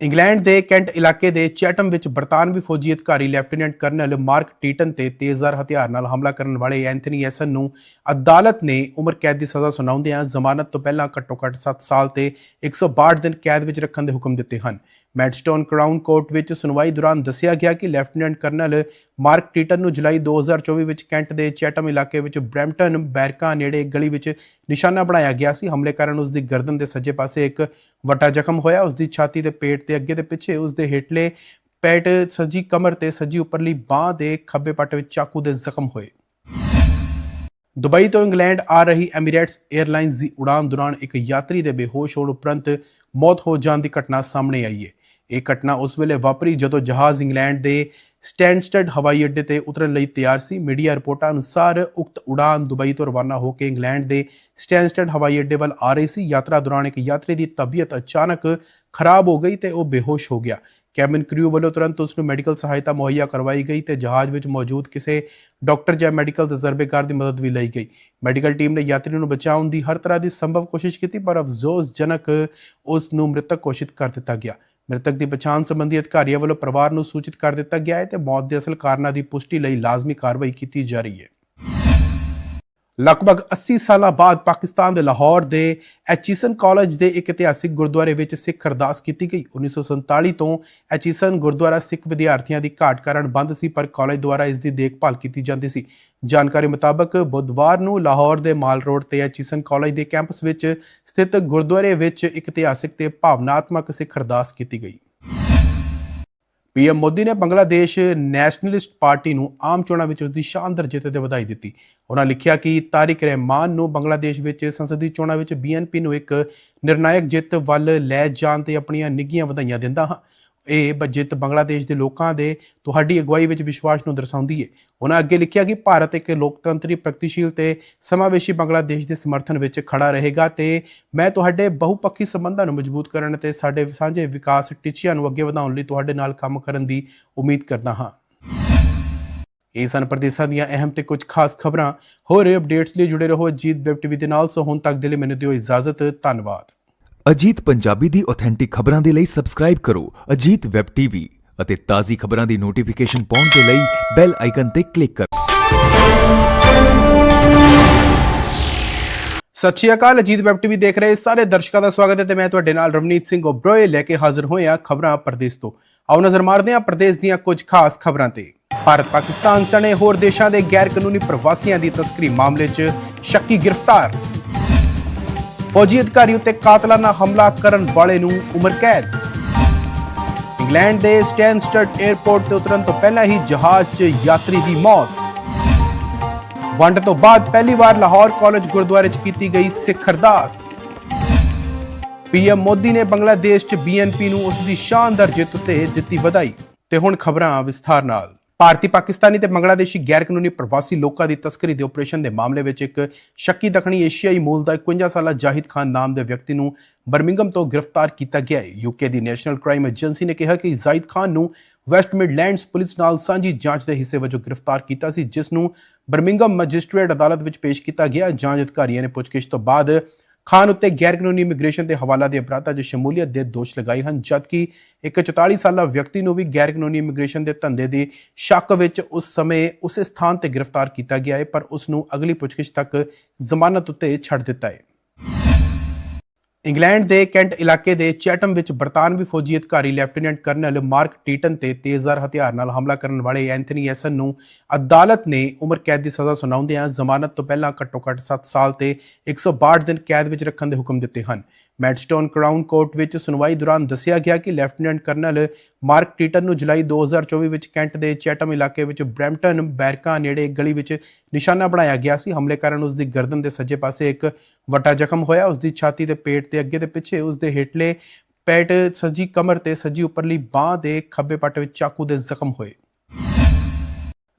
ਇੰਗਲੈਂਡ ਦੇ ਕੈਂਟ ਇਲਾਕੇ ਦੇ ਚੈਟਮ ਵਿੱਚ ਬਰਤਾਨਵੀ ਫੌਜੀ ਅਧਿਕਾਰੀ ਲੈਫਟੀਨੈਂਟ ਕਰਨਲ ਮਾਰਕ ਟੀਟਨ ਤੇ ਤੇਜ਼ਧਾਰ ਹਥਿਆਰ ਨਾਲ ਹਮਲਾ ਕਰਨ ਵਾਲੇ ਐਂਥਨੀ ਐਸਨ ਨੂੰ ਅਦਾਲਤ ਨੇ ਉਮਰ ਕੈਦ ਦੀ ਸਜ਼ਾ ਸੁਣਾਉਂਦਿਆਂ ਜ਼ਮਾਨਤ ਤੋਂ ਪਹਿਲਾਂ ਘੱਟੋ-ਘੱਟ 7 ਸਾਲ ਤੇ 162 ਦਿਨ ਕੈਦ ਵਿੱਚ ਰੱਖਣ ਦੇ ਹੁਕਮ ਦਿੱਤੇ ਹਨ। ਮੈਡਸਟੋਨ ਕਰਾਊਨ ਕੋਰਟ ਵਿੱਚ ਸੁਣਵਾਈ ਦੌਰਾਨ ਦੱਸਿਆ ਗਿਆ ਕਿ ਲੈਫਟੀਨੈਂਟ ਕਰਨਲ ਮਾਰਕ ਟੀਟਨ ਨੂੰ ਜੁਲਾਈ 2024 ਵਿੱਚ ਕੈਂਟ ਦੇ ਚੈਟਮ ਇਲਾਕੇ ਵਿੱਚ ਬ੍ਰੈਂਪਟਨ ਬੈਰਕਾ ਨੇੜੇ ਇੱਕ ਗਲੀ ਵਿੱਚ ਨਿਸ਼ਾਨਾ ਬਣਾਇਆ ਗਿਆ ਸੀ। ਹਮਲੇ ਕਾਰਨ ਉਸ ਦੀ ਗਰਦਨ ਦੇ ਸੱਜੇ ਪਾਸੇ ਇੱਕ ਵੱਡਾ ਜ਼ਖਮ ਹੋਇਆ। ਉਸ ਦੀ ਛਾਤੀ ਤੇ ਪੇਟ ਤੇ ਅੱਗੇ ਤੇ ਪਿੱਛੇ ਉਸ ਦੇ ਹੇਠਲੇ ਪੈਟ ਸੱਜੀ ਕਮਰ ਤੇ ਸੱਜੀ ਉੱਪਰਲੀ ਬਾਹ ਦੇ ਖੱਬੇ ਪੱਟ ਵਿੱਚ ਚਾਕੂ ਦੇ ਜ਼ਖਮ ਹੋਏ। ਦੁਬਈ ਤੋਂ ਇੰਗਲੈਂਡ ਆ ਰਹੀ ਐਮੀਰੇਟਸ 에ਅਰਲਾਈਨਸ ਦੀ ਉਡਾਨ ਦੌਰਾਨ ਇੱਕ ਯਾਤਰੀ ਦੇ ਬੇਹੋਸ਼ ਹੋਣ ਉਪਰੰਤ ਮੌਤ ਹੋ ਜਾਣ ਦੀ ਘਟਨਾ ਸਾਹਮਣੇ ਆਈ ਹੈ। ਇਹ ਘਟਨਾ ਉਸ ਵੇਲੇ ਵਾਪਰੀ ਜਦੋਂ ਜਹਾਜ਼ ਇੰਗਲੈਂਡ ਦੇ ਸਟੈਂਡਸਟਡ ਹਵਾਈ ਅੱਡੇ ਤੇ ਉਤਰਨ ਲਈ ਤਿਆਰ ਸੀ। ਮੀਡੀਆ ਰਿਪੋਰਟਾਂ ਅਨੁਸਾਰ ਉਕਤ ਉਡਾਨ ਦੁਬਈ ਤੋਂ ਰਵਾਨਾ ਹੋ ਕੇ ਇੰਗਲੈਂਡ ਦੇ ਸਟੈਂਡਸਟਡ ਹਵਾਈ ਅੱਡੇ ਵੱਲ ਆ ਰਹੀ ਸੀ। ਯਾਤਰਾ ਦੌਰਾਨ ਇੱਕ ਯਾਤਰੀ ਦੀ ਤਬੀਅਤ ਅਚਾਨਕ ਖਰਾਬ ਹੋ ਗਈ ਤੇ ਉਹ ਬੇਹੋਸ਼ ਹੋ ਗਿਆ। ਕੈਬਿਨ ਕ੍ਰਿਊ ਵੱਲੋਂ ਤੁਰੰਤ ਉਸ ਨੂੰ ਮੈਡੀਕਲ ਸਹਾਇਤਾ ਮੁਹੱਈਆ ਕਰਵਾਈ ਗਈ ਤੇ ਜਹਾਜ਼ ਵਿੱਚ ਮੌਜੂਦ ਕਿਸੇ ਡਾਕਟਰ ਜਾਂ ਮੈਡੀਕਲ ਤਜਰਬੇਕਾਰ ਦੀ ਮਦਦ ਵੀ ਲਈ ਗਈ। ਮੈਡੀਕਲ ਟੀਮ ਨੇ ਯਾਤਰੀ ਨੂੰ ਬਚਾਉਣ ਦੀ ਹਰ ਤਰ੍ਹਾਂ ਦੀ ਸੰਭਵ ਕੋਸ਼ਿਸ਼ ਕੀਤੀ, ਪਰ ਅਫਸੋਸਜਨਕ ਉਸ ਨੂੰ ਮ੍ਰਿਤਕ ਘੋਸ਼ਿਤ ਕਰ ਦਿੱਤਾ ਗਿਆ। ਮ੍ਰਿਤਕ ਦੀ ਪਛਾਣ ਸੰਬੰਧੀ ਅਧਿਕਾਰੀਆਂ ਵੱਲੋਂ ਪਰਿਵਾਰ ਨੂੰ ਸੂਚਿਤ ਕਰ ਦਿੱਤਾ ਗਿਆ ਹੈ ਤੇ ਮੌਤ ਦੇ ਅਸਲ ਕਾਰਨਾਂ ਦੀ ਪੁਸ਼ਟੀ ਲਈ ਲਾਜ਼ਮੀ ਕਾਰਵਾਈ ਕੀਤੀ ਜਾ ਰਹੀ ਹੈ। ਲਗਭਗ 80 ਸਾਲਾਂ ਬਾਅਦ ਪਾਕਿਸਤਾਨ ਦੇ ਲਾਹੌਰ ਦੇ ਐਚੀਸਨ ਕਾਲਜ ਦੇ ਇੱਕ ਇਤਿਹਾਸਿਕ ਗੁਰਦੁਆਰੇ ਵਿੱਚ ਸਿੱਖ ਅਰਦਾਸ ਕੀਤੀ ਗਈ। 1947 ਤੋਂ ਐਚੀਸਨ ਗੁਰਦੁਆਰਾ ਸਿੱਖ ਵਿਦਿਆਰਥੀਆਂ ਦੀ ਘਾਟ ਕਾਰਨ ਬੰਦ ਸੀ, ਪਰ ਕਾਲਜ ਦੁਆਰਾ ਇਸ ਦੀ ਦੇਖਭਾਲ ਕੀਤੀ ਜਾਂਦੀ ਸੀ। ਜਾਣਕਾਰੀ ਮੁਤਾਬਕ ਬੁੱਧਵਾਰ ਨੂੰ ਲਾਹੌਰ ਦੇ ਮਾਲ ਰੋਡ ਤੇ ਐਚੀਸਨ ਕਾਲਜ ਦੇ ਕੈਂਪਸ ਵਿੱਚ ਸਥਿਤ ਗੁਰਦੁਆਰੇ ਵਿੱਚ ਇੱਕ ਇਤਿਹਾਸਿਕ ਤੇ ਭਾਵਨਾਤਮਕ ਸਿੱਖ ਅਰਦਾਸ ਕੀਤੀ ਗਈ। ਪੀਐਮ ਮੋਦੀ ਨੇ ਬੰਗਲਾਦੇਸ਼ ਨੈਸ਼ਨਲਿਸਟ ਪਾਰਟੀ ਨੂੰ ਆਮ ਚੋਣਾਂ ਵਿੱਚ ਉਸ ਦੀ ਸ਼ਾਨਦਾਰ ਜਿੱਤ ਤੇ ਵਧਾਈ ਦਿੱਤੀ। ਉਹਨਾਂ ਲਿਖਿਆ ਕਿ ਤਾਰਿਕ ਰਹਿਮਾਨ ਨੂੰ ਬੰਗਲਾਦੇਸ਼ ਵਿੱਚ ਸੰਸਦੀ ਚੋਣਾਂ ਵਿੱਚ ਬੀਐਨਪੀ ਨੂੰ ਇੱਕ ਨਿਰਣਾਇਕ ਜਿੱਤ ਵੱਲ ਲੈ ਜਾਣ ਤੇ ਆਪਣੀਆਂ ਨਿੱਘੀਆਂ ਵਧਾਈਆਂ ਦਿੰਦਾ ਹਾਂ। ਇਹ ਬ- ਜਿੱਤ ਬੰਗਲਾਦੇਸ਼ ਦੇ ਲੋਕਾਂ ਦੇ ਤੁਹਾਡੀ ਅਗਵਾਈ ਵਿੱਚ ਵਿਸ਼ਵਾਸ ਨੂੰ ਦਰਸਾਉਂਦੀ ਹੈ ਉਹਨਾਂ ਅੱਗੇ ਲਿਖਿਆ ਕਿ ਭਾਰਤ ਇੱਕ ਲੋਕਤੰਤਰੀ ਪ੍ਰਗਤੀਸ਼ੀਲ ਤੇ ਸਮਾਵੇਸ਼ੀ ਬੰਗਲਾਦੇਸ਼ ਦੇ ਸਮਰਥਨ ਵਿੱਚ ਖੜਾ ਰਹੇਗਾ ਤੇ ਮੈਂ ਤੁਹਾਡੇ ਬਹੁਪੱਖੀ ਸੰਬੰਧਾਂ ਨੂੰ ਮਜ਼ਬੂਤ ਕਰਨ ਅਤੇ ਸਾਡੇ ਸਾਂਝੇ ਵਿਕਾਸ ਟੀਚਿਆਂ ਨੂੰ ਅੱਗੇ ਵਧਾਉਣ ਲਈ ਤੁਹਾਡੇ ਨਾਲ ਕੰਮ ਕਰਨ ਦੀ ਉਮੀਦ ਕਰਦਾ ਹਾਂ। ਇਹ ਸਨ ਪ੍ਰਦੇਸ਼ਾਂ ਦੀਆਂ ਅਹਿਮ ਤੇ ਕੁਝ ਖਾਸ ਖਬਰਾਂ। ਹੋਰ ਅਪਡੇਟਸ ਲਈ ਜੁੜੇ ਰਹੋ ਅਜੀਤ ਵੈਬ ਟੀਵੀ ਦੇ ਨਾਲ। ਸੋ ਹੁਣ ਤੱਕ ਦੇ ਲਈ ਮੈਨੂੰ ਦਿਓ ਇਜਾਜ਼ਤ। ਧੰਨਵਾਦ। ਅਜੀਤ ਪੰਜਾਬੀ ਦੀ ਆਥੈਂਟਿਕ ਖਬਰਾਂ ਦੇ ਲਈ ਸਬਸਕ੍ਰਾਈਬ ਕਰੋ ਅਜੀਤ ਵੈਬ ਟੀਵੀ ਅਤੇ ਤਾਜ਼ੀ ਖਬਰਾਂ ਦੀ ਨੋਟੀਫਿਕੇਸ਼ਨ ਪਾਉਣ ਦੇ ਲਈ ਬੈਲ ਆਈਕਨ ਤੇ ਕਲਿੱਕ ਕਰੋ। ਸਤਿ ਸ਼੍ਰੀ ਅਕਾਲ ਅਜੀਤ ਵੈਬ ਟੀਵੀ ਦੇਖ ਰਹੇ ਸਾਰੇ ਦਰਸ਼ਕਾਂ ਦਾ ਸਵਾਗਤ ਹੈ ਤੇ ਮੈਂ ਤੁਹਾਡੇ ਨਾਲ ਰਵਨੀਤ ਸਿੰਘ ਓਬਰੋਏ ਲੈ ਕੇ ਹਾਜ਼ਰ ਹੋਇਆ ਖਬਰਾਂ ਪ੍ਰਦੇਸ਼ ਤੋਂ। ਆਓ ਨਜ਼ਰ ਮਾਰਦੇ ਹਾਂ ਪ੍ਰਦੇਸ਼ ਦੀਆਂ ਕੁਝ ਖਾਸ ਖਬਰਾਂ ਤੇ। ਭਾਰਤ ਪਾਕਿਸਤਾਨ ਸਣੇ ਹੋਰ ਦੇਸ਼ਾਂ ਦੇ ਗੈਰ ਕਾਨੂੰਨੀ ਪ੍ਰਵਾਸੀਆਂ ਦੀ ਤਸਕਰੀ ਮਾਮਲੇ 'ਚ ਸ਼ੱਕੀ ਗ੍ਰਿਫਤਾਰ। ਫੌਜੀ ਅਧਿਕਾਰੀ ਉੱਤੇ ਕਾਤਲਾਨਾ ਹਮਲਾ ਕਰਨ ਵਾਲੇ ਨੂੰ ਉਮਰ ਕੈਦ। ਇੰਗਲੈਂਡ ਦੇ ਸਟੈਨਸਟਡ 에ਅਰਪੋਰਟ ਤੇ ਉਤਰਨ ਤੋਂ ਪਹਿਲਾਂ ਹੀ ਜਹਾਜ਼ 'ਚ ਯਾਤਰੀ ਦੀ ਮੌਤ। ਵੰਡ ਤੋਂ ਬਾਅਦ ਪਹਿਲੀ ਵਾਰ ਲਾਹੌਰ ਕਾਲਜ ਗੁਰਦੁਆਰੇ 'ਚ ਕੀਤੀ ਗਈ ਸਿੱਖ ਅਰਦਾਸ। ਪੀਐਮ ਮੋਦੀ ਨੇ ਬੰਗਲਾਦੇਸ਼ 'ਚ ਬੀਐਨਪੀ ਨੂੰ ਉਸ ਦੀ ਸ਼ਾਨਦਾਰ ਜਿੱਤ ਉੱਤੇ ਦਿੱਤੀ ਵਧਾਈ ਤੇ ਹੁਣ ਖਬਰਾਂ ਵਿਸਥਾਰ ਨਾਲ। ਭਾਰਤੀ, ਪਾਕਿਸਤਾਨੀ ਤੇ ਬੰਗਲਾਦੇਸ਼ੀ ਗੈਰ ਕਾਨੂੰਨੀ ਪ੍ਰਵਾਸੀ ਲੋਕਾਂ ਦੀ ਤਸਕਰੀ ਦੇ ਆਪਰੇਸ਼ਨ ਦੇ ਮਾਮਲੇ ਵਿੱਚ ਇੱਕ ਸ਼ੱਕੀ ਦੱਖਣੀ ਏਸ਼ੀਆਈ ਮੂਲ ਦਾ 51 ਸਾਲਾ ਜਾਹਿਦ ਖਾਨ ਨਾਮ ਦੇ ਵਿਅਕਤੀ ਨੂੰ ਬਰਮਿੰਗਮ ਤੋਂ ਗ੍ਰਿਫਤਾਰ ਕੀਤਾ ਗਿਆ ਹੈ। ਯੂਕੇ ਦੀ ਨੈਸ਼ਨਲ ਕ੍ਰਾਈਮ ਏਜੰਸੀ ਨੇ ਕਿਹਾ ਕਿ ਜ਼ਾਹਿਦ ਖਾਨ ਨੂੰ ਵੈਸਟ ਮਿਡਲੈਂਡਸ ਪੁਲਿਸ ਨਾਲ ਸਾਂਝੀ ਜਾਂਚ ਦੇ ਹਿੱਸੇ ਵਜੋਂ ਗ੍ਰਿਫਤਾਰ ਕੀਤਾ ਸੀ, ਜਿਸ ਨੂੰ ਬਰਮਿੰਗਮ ਮੈਜਿਸਟ੍ਰੇਟ ਅਦਾਲਤ ਵਿੱਚ ਪੇਸ਼ ਕੀਤਾ ਗਿਆ। ਜਾਂਚ ਅਧਿਕਾਰੀਆਂ ਨੇ ਪੁੱਛਗਿੱਛ ਤੋਂ ਬਾਅਦ ਖਾਨ ਉੱਤੇ ਗੈਰ ਕਾਨੂੰਨੀ ਇਮੀਗ੍ਰੇਸ਼ਨ ਦੇ ਹਵਾਲਾ ਦੇ ਅਪਰਾਧਾਂ 'ਚ ਸ਼ਮੂਲੀਅਤ ਦੇ ਦੋਸ਼ ਲਗਾਏ ਹਨ, ਜਦਕਿ ਇੱਕ 44 ਸਾਲਾ ਵਿਅਕਤੀ ਨੂੰ ਵੀ ਗੈਰ ਕਾਨੂੰਨੀ ਇਮੀਗ੍ਰੇਸ਼ਨ ਦੇ ਧੰਦੇ ਦੀ ਸ਼ੱਕ ਵਿੱਚ ਉਸ ਸਮੇਂ ਉਸੇ ਸਥਾਨ ਤੇ ਗ੍ਰਿਫਤਾਰ ਕੀਤਾ ਗਿਆ ਹੈ, ਪਰ ਉਸ ਨੂੰ ਅਗਲੀ ਪੁੱਛਗਿੱਛ ਤੱਕ ਜ਼ਮਾਨਤ ਉੱਤੇ ਛੱਡ ਦਿੱਤਾ ਹੈ। ਇੰਗਲੈਂਡ ਦੇ ਕੈਂਟ ਇਲਾਕੇ ਦੇ ਚੈਟਮ ਵਿੱਚ ਬਰਤਾਨਵੀ ਫੌਜੀ ਅਧਿਕਾਰੀ ਲੈਫਟੀਨੈਂਟ ਕਰਨਲ ਮਾਰਕ ਟੀਟਨ ਤੇ ਤੇਜ਼ਧਾਰ ਹਥਿਆਰ ਨਾਲ ਹਮਲਾ ਕਰਨ ਵਾਲੇ ਐਂਥਨੀ ਐਸਨ ਨੂੰ ਅਦਾਲਤ ਨੇ ਉਮਰ ਕੈਦ ਦੀ ਸਜ਼ਾ ਸੁਣਾਉਂਦਿਆਂ ਜ਼ਮਾਨਤ ਤੋਂ ਪਹਿਲਾਂ ਘੱਟੋ-ਘੱਟ 7 ਸਾਲ ਤੇ 162 ਦਿਨ ਕੈਦ ਵਿੱਚ ਰੱਖਣ ਦੇ ਹੁਕਮ ਦਿੱਤੇ ਹਨ। ਮੈਡਸਟੋਨ ਕਰਾਊਨ ਕੋਰਟ ਵਿੱਚ ਸੁਣਵਾਈ ਦੌਰਾਨ ਦੱਸਿਆ ਗਿਆ ਕਿ ਲੈਫਟੀਨੈਂਟ ਕਰਨਲ ਮਾਰਕ ਟੀਟਨ ਨੂੰ ਜੁਲਾਈ 2024 ਵਿੱਚ ਕੈਂਟ ਦੇ ਚੈਟਮ ਇਲਾਕੇ ਵਿੱਚ ਬ੍ਰੈਂਪਟਨ ਬੈਰਕਾ ਨੇੜੇ ਗਲੀ ਵਿੱਚ ਨਿਸ਼ਾਨਾ ਬਣਾਇਆ ਗਿਆ ਸੀ। ਹਮਲੇ ਕਾਰਨ ਉਸ ਦੀ ਗਰਦਨ ਦੇ ਸੱਜੇ ਪਾਸੇ ਇੱਕ ਵੱਡਾ ਜ਼ਖਮ ਹੋਇਆ। ਉਸ ਦੀ ਛਾਤੀ ਤੇ ਪੇਟ ਤੇ ਅੱਗੇ ਤੇ ਪਿੱਛੇ ਉਸ ਦੇ ਹੇਠਲੇ ਪੈਟ ਸੱਜੀ ਕਮਰ ਤੇ ਸੱਜੀ ਉੱਪਰਲੀ ਬਾਹ ਦੇ ਖੱਬੇ ਪੱਟ ਵਿੱਚ ਚਾਕੂ ਦੇ ਜ਼ਖਮ ਹੋਏ।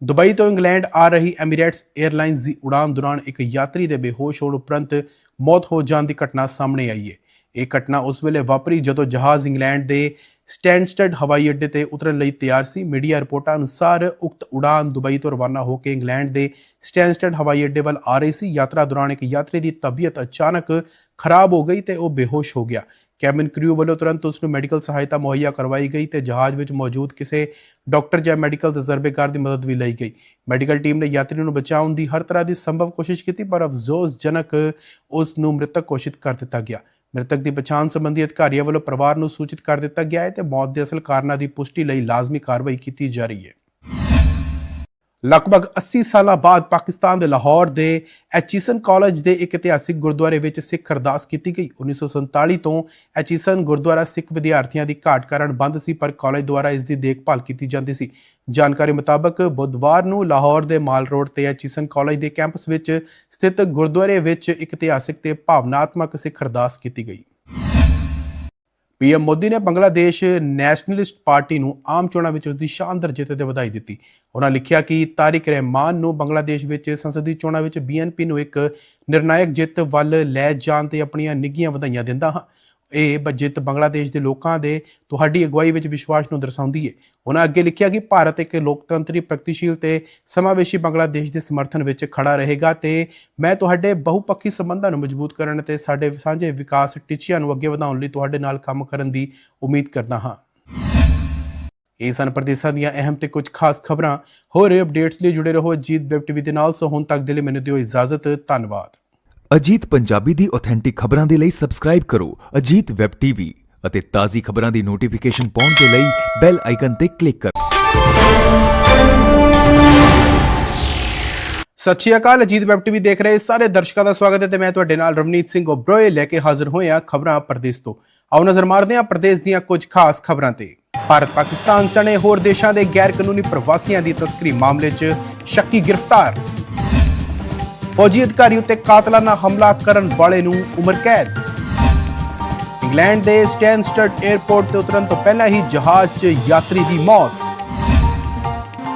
ਦੁਬਈ ਤੋਂ ਇੰਗਲੈਂਡ ਆ ਰਹੀ ਐਮੀਰੇਟਸ 에ਅਰਲਾਈਨਸ ਦੀ ਉਡਾਨ ਦੌਰਾਨ ਇੱਕ ਯਾਤਰੀ ਦੇ ਬੇਹੋਸ਼ ਹੋਣ ਉਪਰੰਤ ਮੌਤ ਹੋ ਜਾਣ ਦੀ ਘਟਨਾ ਸਾਹਮਣੇ ਆਈ ਹੈ। ਇਹ ਘਟਨਾ ਉਸ ਵੇਲੇ ਵਾਪਰੀ ਜਦੋਂ ਜਹਾਜ਼ ਇੰਗਲੈਂਡ ਦੇ ਸਟੈਂਡਸਟਡ ਹਵਾਈ ਅੱਡੇ ਤੇ ਉਤਰਨ ਲਈ ਤਿਆਰ ਸੀ। ਮੀਡੀਆ ਰਿਪੋਰਟਾਂ ਅਨੁਸਾਰ ਉਕਤ ਉਡਾਨ ਦੁਬਈ ਤੋਂ ਰਵਾਨਾ ਹੋ ਕੇ ਇੰਗਲੈਂਡ ਦੇ ਸਟੈਂਡਸਟਡ ਹਵਾਈ ਅੱਡੇ ਵੱਲ ਆ ਰਹੀ ਸੀ। ਯਾਤਰਾ ਦੌਰਾਨ ਇੱਕ ਯਾਤਰੀ ਦੀ ਤਬੀਅਤ ਅਚਾਨਕ ਖਰਾਬ ਹੋ ਗਈ ਤੇ ਉਹ ਬੇਹੋਸ਼ ਹੋ ਗਿਆ। ਕੈਬਿਨ ਕ੍ਰਿਊ ਵੱਲੋਂ ਤੁਰੰਤ ਉਸ ਨੂੰ ਮੈਡੀਕਲ ਸਹਾਇਤਾ ਮੁਹੱਈਆ ਕਰਵਾਈ ਗਈ ਤੇ ਜਹਾਜ਼ ਵਿੱਚ ਮੌਜੂਦ ਕਿਸੇ ਡਾਕਟਰ ਜਾਂ ਮੈਡੀਕਲ ਤਜਰਬੇਕਾਰ ਦੀ ਮਦਦ ਵੀ ਲਈ ਗਈ। ਮੈਡੀਕਲ ਟੀਮ ਨੇ ਯਾਤਰੀ ਨੂੰ ਬਚਾਉਣ ਦੀ ਹਰ ਤਰ੍ਹਾਂ ਦੀ ਸੰਭਵ ਕੋਸ਼ਿਸ਼ ਕੀਤੀ, ਪਰ ਅਫਸੋਸਜਨਕ ਉਸ ਨੂੰ ਮ੍ਰਿਤਕ ਘੋਸ਼ਿਤ ਕਰ ਦਿੱਤਾ ਗਿਆ। ਮ੍ਰਿਤਕ ਦੀ ਪਛਾਣ ਸੰਬੰਧੀ ਅਧਿਕਾਰੀਆਂ ਵੱਲੋਂ ਪਰਿਵਾਰ ਨੂੰ ਸੂਚਿਤ ਕਰ ਦਿੱਤਾ ਗਿਆ ਹੈ ਤੇ ਮੌਤ ਦੇ ਅਸਲ ਕਾਰਨਾਂ ਦੀ ਪੁਸ਼ਟੀ ਲਈ ਲਾਜ਼ਮੀ ਕਾਰਵਾਈ ਕੀਤੀ ਜਾ ਰਹੀ ਹੈ। ਲਗਭਗ 80 ਸਾਲਾਂ ਬਾਅਦ ਪਾਕਿਸਤਾਨ ਦੇ ਲਾਹੌਰ ਦੇ ਐਚੀਸਨ ਕਾਲਜ ਦੇ ਇੱਕ ਇਤਿਹਾਸਿਕ ਗੁਰਦੁਆਰੇ ਵਿੱਚ ਸਿੱਖ ਅਰਦਾਸ ਕੀਤੀ ਗਈ। 1947 ਤੋਂ ਐਚੀਸਨ ਗੁਰਦੁਆਰਾ ਸਿੱਖ ਵਿਦਿਆਰਥੀਆਂ ਦੀ ਘਾਟ ਕਾਰਨ ਬੰਦ ਸੀ, ਪਰ ਕਾਲਜ ਦੁਆਰਾ ਇਸ ਦੀ ਦੇਖਭਾਲ ਕੀਤੀ ਜਾਂਦੀ ਸੀ। ਜਾਣਕਾਰੀ ਮੁਤਾਬਕ ਬੁੱਧਵਾਰ ਨੂੰ ਲਾਹੌਰ ਦੇ ਮਾਲ ਰੋਡ ਤੇ ਐਚੀਸਨ ਕਾਲਜ ਦੇ ਕੈਂਪਸ ਵਿੱਚ ਸਥਿਤ ਗੁਰਦੁਆਰੇ ਵਿੱਚ ਇੱਕ ਇਤਿਹਾਸਿਕ ਤੇ ਭਾਵਨਾਤਮਕ ਸਿੱਖ ਅਰਦਾਸ ਕੀਤੀ ਗਈ। ਪੀਐਮ ਮੋਦੀ ਨੇ ਬੰਗਲਾਦੇਸ਼ ਨੈਸ਼ਨਲਿਸਟ ਪਾਰਟੀ ਨੂੰ ਆਮ ਚੋਣਾਂ ਵਿੱਚ ਉਸ ਦੀ ਸ਼ਾਨਦਾਰ ਜਿੱਤ ਤੇ ਵਧਾਈ ਦਿੱਤੀ। ਉਹਨਾਂ ਲਿਖਿਆ ਕਿ ਤਾਰਿਕ ਰਹਿਮਾਨ ਨੂੰ ਬੰਗਲਾਦੇਸ਼ ਵਿੱਚ ਸੰਸਦੀ ਚੋਣਾਂ ਵਿੱਚ ਬੀਐਨਪੀ ਨੂੰ ਇੱਕ ਨਿਰਣਾਇਕ ਜਿੱਤ ਵੱਲ ਲੈ ਜਾਣ ਤੇ ਆਪਣੀਆਂ ਨਿੱਘੀਆਂ ਵਧਾਈਆਂ ਦਿੰਦਾ ਹਾਂ। ਇਹ ਬਜਟ ਬੰਗਲਾਦੇਸ਼ ਦੇ ਲੋਕਾਂ ਦੇ ਤੁਹਾਡੀ ਅਗਵਾਈ ਵਿੱਚ ਵਿਸ਼ਵਾਸ ਨੂੰ ਦਰਸਾਉਂਦੀ ਹੈ ਉਹਨਾਂ ਅੱਗੇ ਲਿਖਿਆ ਕਿ ਭਾਰਤ ਇੱਕ ਲੋਕਤੰਤਰੀ ਪ੍ਰਗਤੀਸ਼ੀਲ ਤੇ ਸਮਾਵੇਸ਼ੀ ਬੰਗਲਾਦੇਸ਼ ਦੇ ਸਮਰਥਨ ਵਿੱਚ ਖੜਾ ਰਹੇਗਾ ਤੇ ਮੈਂ ਤੁਹਾਡੇ ਬਹੁਪੱਖੀ ਸੰਬੰਧਾਂ ਨੂੰ ਮਜ਼ਬੂਤ ਕਰਨ ਅਤੇ ਸਾਡੇ ਸਾਂਝੇ ਵਿਕਾਸ ਟੀਚਿਆਂ ਨੂੰ ਅੱਗੇ ਵਧਾਉਣ ਲਈ ਤੁਹਾਡੇ ਨਾਲ ਕੰਮ ਕਰਨ ਦੀ ਉਮੀਦ ਕਰਦਾ ਹਾਂ। ਇਹ ਸਨ ਪ੍ਰਦੇਸ਼ਾਂ ਦੀਆਂ ਅਹਿਮ ਤੇ ਕੁਝ ਖਾਸ ਖਬਰਾਂ। ਹੋਰ ਅਪਡੇਟਸ ਲਈ ਜੁੜੇ ਰਹੋ ਅਜੀਤ ਵੈਬ ਟੀਵੀ ਦੇ ਨਾਲ। ਸੋ ਹੁਣ ਤੱਕ ਦੇ ਲਈ ਮੈਨੂੰ ਦਿਓ ਇਜਾਜ਼ਤ। ਧੰਨਵਾਦ। ਅਜੀਤ ਪੰਜਾਬੀ ਦੀ ਆਥੈਂਟਿਕ ਖਬਰਾਂ ਦੇ ਲਈ ਸਬਸਕ੍ਰਾਈਬ ਕਰੋ ਅਜੀਤ ਵੈਬ ਟੀਵੀ ਅਤੇ ਤਾਜ਼ੀ ਖਬਰਾਂ ਦੀ ਨੋਟੀਫਿਕੇਸ਼ਨ ਪਾਉਣ ਦੇ ਲਈ ਬੈਲ ਆਈਕਨ ਤੇ ਕਲਿੱਕ ਕਰੋ। ਸਤਿ ਸ਼੍ਰੀ ਅਕਾਲ, ਅਜੀਤ ਵੈਬ ਟੀਵੀ ਦੇਖ ਰਹੇ ਸਾਰੇ ਦਰਸ਼ਕਾਂ ਦਾ ਸਵਾਗਤ ਹੈ ਤੇ ਮੈਂ ਤੁਹਾਡੇ ਨਾਲ ਰਵਨੀਤ ਸਿੰਘ ਓਬਰੋਏ ਲੈ ਕੇ ਹਾਜ਼ਰ ਹੋਇਆ ਖਬਰਾਂ ਪ੍ਰਦੇਸ਼ ਤੋਂ। ਆਓ ਨਜ਼ਰ ਮਾਰਦੇ ਹਾਂ ਪ੍ਰਦੇਸ਼ ਦੀਆਂ ਕੁਝ ਖਾਸ ਖਬਰਾਂ ਤੇ। ਭਾਰਤ ਪਾਕਿਸਤਾਨ ਸਣੇ ਹੋਰ ਦੇਸ਼ਾਂ ਦੇ ਗੈਰ ਕਾਨੂੰਨੀ ਪ੍ਰਵਾਸੀਆਂ ਦੀ ਤਸਕਰੀ ਮਾਮਲੇ 'ਚ ਸ਼ੱਕੀ ਗ੍ਰਿਫਤਾਰ। ਫੌਜੀ ਅਧਿਕਾਰੀ ਉੱਤੇ ਕਾਤਲਾਨਾ ਹਮਲਾ ਕਰਨ ਵਾਲੇ ਨੂੰ ਉਮਰ ਕੈਦ। ਇੰਗਲੈਂਡ ਦੇ ਸਟੈਨਸਟਡ 에ਅਰਪੋਰਟ ਤੇ ਉਤਰਨ ਤੋਂ ਪਹਿਲਾਂ ਹੀ ਜਹਾਜ਼ 'ਚ ਯਾਤਰੀ ਦੀ ਮੌਤ।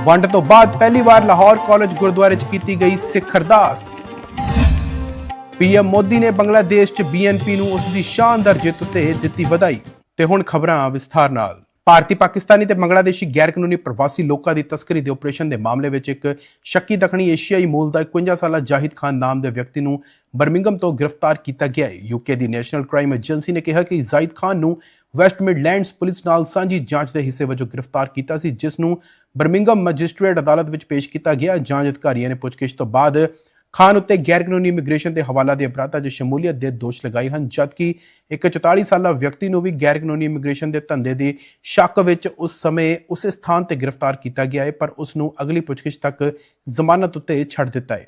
ਵੰਡ ਤੋਂ ਬਾਅਦ ਪਹਿਲੀ ਵਾਰ ਲਾਹੌਰ ਕਾਲਜ ਗੁਰਦੁਆਰੇ 'ਚ ਕੀਤੀ ਗਈ ਸਿੱਖ ਅਰਦਾਸ। ਪੀਐਮ ਮੋਦੀ ਨੇ ਬੰਗਲਾਦੇਸ਼ 'ਚ ਬੀਐਨਪੀ ਨੂੰ ਉਸ ਦੀ ਸ਼ਾਨਦਾਰ ਜਿੱਤ ਤੇ ਦਿੱਤੀ ਵਧਾਈ। ਤੇ ਹੁਣ ਖਬਰਾਂ ਵਿਸਥਾਰ ਨਾਲ। ਭਾਰਤੀ, ਪਾਕਿਸਤਾਨੀ ਤੇ ਬੰਗਲਾਦੇਸ਼ੀ ਗੈਰ ਕਾਨੂੰਨੀ ਪ੍ਰਵਾਸੀ ਲੋਕਾਂ ਦੀ ਤਸਕਰੀ ਦੇ ਆਪਰੇਸ਼ਨ ਦੇ ਮਾਮਲੇ ਵਿੱਚ ਇੱਕ ਸ਼ੱਕੀ ਦੱਖਣੀ ਏਸ਼ੀਆਈ ਮੂਲ ਦਾ 51 ਸਾਲਾ ਜਾਹਿਦ ਖਾਨ ਨਾਮ ਦੇ ਵਿਅਕਤੀ ਨੂੰ ਬਰਮਿੰਗਮ ਤੋਂ ਗ੍ਰਿਫਤਾਰ ਕੀਤਾ ਗਿਆ ਹੈ। ਯੂਕੇ ਦੀ ਨੈਸ਼ਨਲ ਕ੍ਰਾਈਮ ਏਜੰਸੀ ਨੇ ਕਿਹਾ ਕਿ ਜ਼ਾਹਿਦ ਖਾਨ ਨੂੰ ਵੈਸਟ ਮਿਡਲੈਂਡਸ ਪੁਲਿਸ ਨਾਲ ਸਾਂਝੀ ਜਾਂਚ ਦੇ ਹਿੱਸੇ ਵਜੋਂ ਗ੍ਰਿਫਤਾਰ ਕੀਤਾ ਸੀ, ਜਿਸ ਨੂੰ ਬਰਮਿੰਗਮ ਮੈਜਿਸਟ੍ਰੇਟ ਅਦਾਲਤ ਵਿੱਚ ਪੇਸ਼ ਕੀਤਾ ਗਿਆ। ਜਾਂਚ ਅਧਿਕਾਰੀਆਂ ਨੇ ਪੁੱਛਗਿੱਛ ਤੋਂ ਬਾਅਦ ਖਾਨ ਉੱਤੇ ਗੈਰ ਕਾਨੂੰਨੀ ਇਮੀਗ੍ਰੇਸ਼ਨ ਦੇ ਹਵਾਲਾ ਦੇ ਅਪਰਾਧਾਂ 'ਚ ਸ਼ਮੂਲੀਅਤ ਦੇ ਦੋਸ਼ ਲਗਾਏ ਹਨ, ਜਦਕਿ ਇੱਕ 44 ਸਾਲਾ ਵਿਅਕਤੀ ਨੂੰ ਵੀ ਗੈਰ ਕਾਨੂੰਨੀ ਇਮੀਗ੍ਰੇਸ਼ਨ ਦੇ ਧੰਦੇ ਦੇ ਸ਼ੱਕ ਵਿੱਚ ਉਸ ਸਮੇਂ ਉਸੇ ਸਥਾਨ ਤੇ ਗ੍ਰਿਫਤਾਰ ਕੀਤਾ ਗਿਆ ਹੈ, ਪਰ ਉਸ ਨੂੰ ਅਗਲੀ ਪੁੱਛਗਿੱਛ ਤੱਕ ਜ਼ਮਾਨਤ ਉੱਤੇ ਛੱਡ ਦਿੱਤਾ ਹੈ।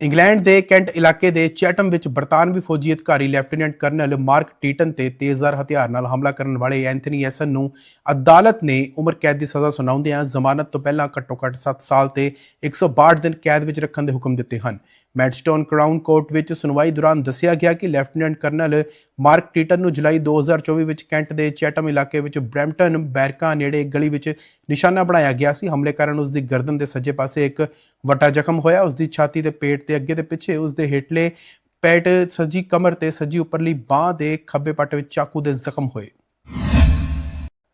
ਇੰਗਲੈਂਡ ਦੇ ਕੈਂਟ ਇਲਾਕੇ ਦੇ ਚੈਟਮ ਵਿੱਚ ਬਰਤਾਨਵੀ ਫੌਜੀ ਅਧਿਕਾਰੀ ਲੈਫਟੀਨੈਂਟ ਕਰਨਲ ਮਾਰਕ ਟੀਟਨ ਤੇ ਤੇਜ਼ਧਾਰ ਹਥਿਆਰ ਨਾਲ ਹਮਲਾ ਕਰਨ ਵਾਲੇ ਐਂਥਨੀ ਐਸਨ ਨੂੰ ਅਦਾਲਤ ਨੇ ਉਮਰ ਕੈਦ ਦੀ ਸਜ਼ਾ ਸੁਣਾਉਂਦਿਆਂ ਜ਼ਮਾਨਤ ਤੋਂ ਪਹਿਲਾਂ ਘੱਟੋ-ਘੱਟ 7 ਸਾਲ ਤੇ 162 ਦਿਨ ਕੈਦ ਵਿੱਚ ਰੱਖਣ ਦੇ ਹੁਕਮ ਦਿੱਤੇ ਹਨ। ਮੈਡਸਟੋਨ ਕਰਾਊਨ ਕੋਰਟ ਵਿੱਚ ਸੁਣਵਾਈ ਦੌਰਾਨ ਦੱਸਿਆ ਗਿਆ ਕਿ ਲੈਫਟੀਨੈਂਟ ਕਰਨਲ ਮਾਰਕ ਟੀਟਨ ਨੂੰ ਜੁਲਾਈ 2024 ਵਿੱਚ ਕੈਂਟ ਦੇ ਚੈਟਮ ਇਲਾਕੇ ਵਿੱਚ ਬ੍ਰੈਂਪਟਨ ਬੈਰਕਾ ਨੇੜੇ ਗਲੀ ਵਿੱਚ ਨਿਸ਼ਾਨਾ ਬਣਾਇਆ ਗਿਆ ਸੀ। ਹਮਲੇ ਕਾਰਨ ਉਸ ਦੀ ਗਰਦਨ ਦੇ ਸੱਜੇ ਪਾਸੇ ਇੱਕ ਵੱਡਾ ਜ਼ਖਮ ਹੋਇਆ। ਉਸ ਦੀ ਛਾਤੀ ਤੇ ਪੇਟ ਤੇ ਅੱਗੇ ਤੇ ਪਿੱਛੇ ਉਸ ਦੇ ਹੇਠਲੇ ਪੈਟ ਸੱਜੀ ਕਮਰ ਤੇ ਸੱਜੀ ਉੱਪਰਲੀ ਬਾਹ ਦੇ ਖੱਬੇ ਪੱਟ ਵਿੱਚ ਚਾਕੂ ਦੇ ਜ਼ਖਮ ਹੋਏ।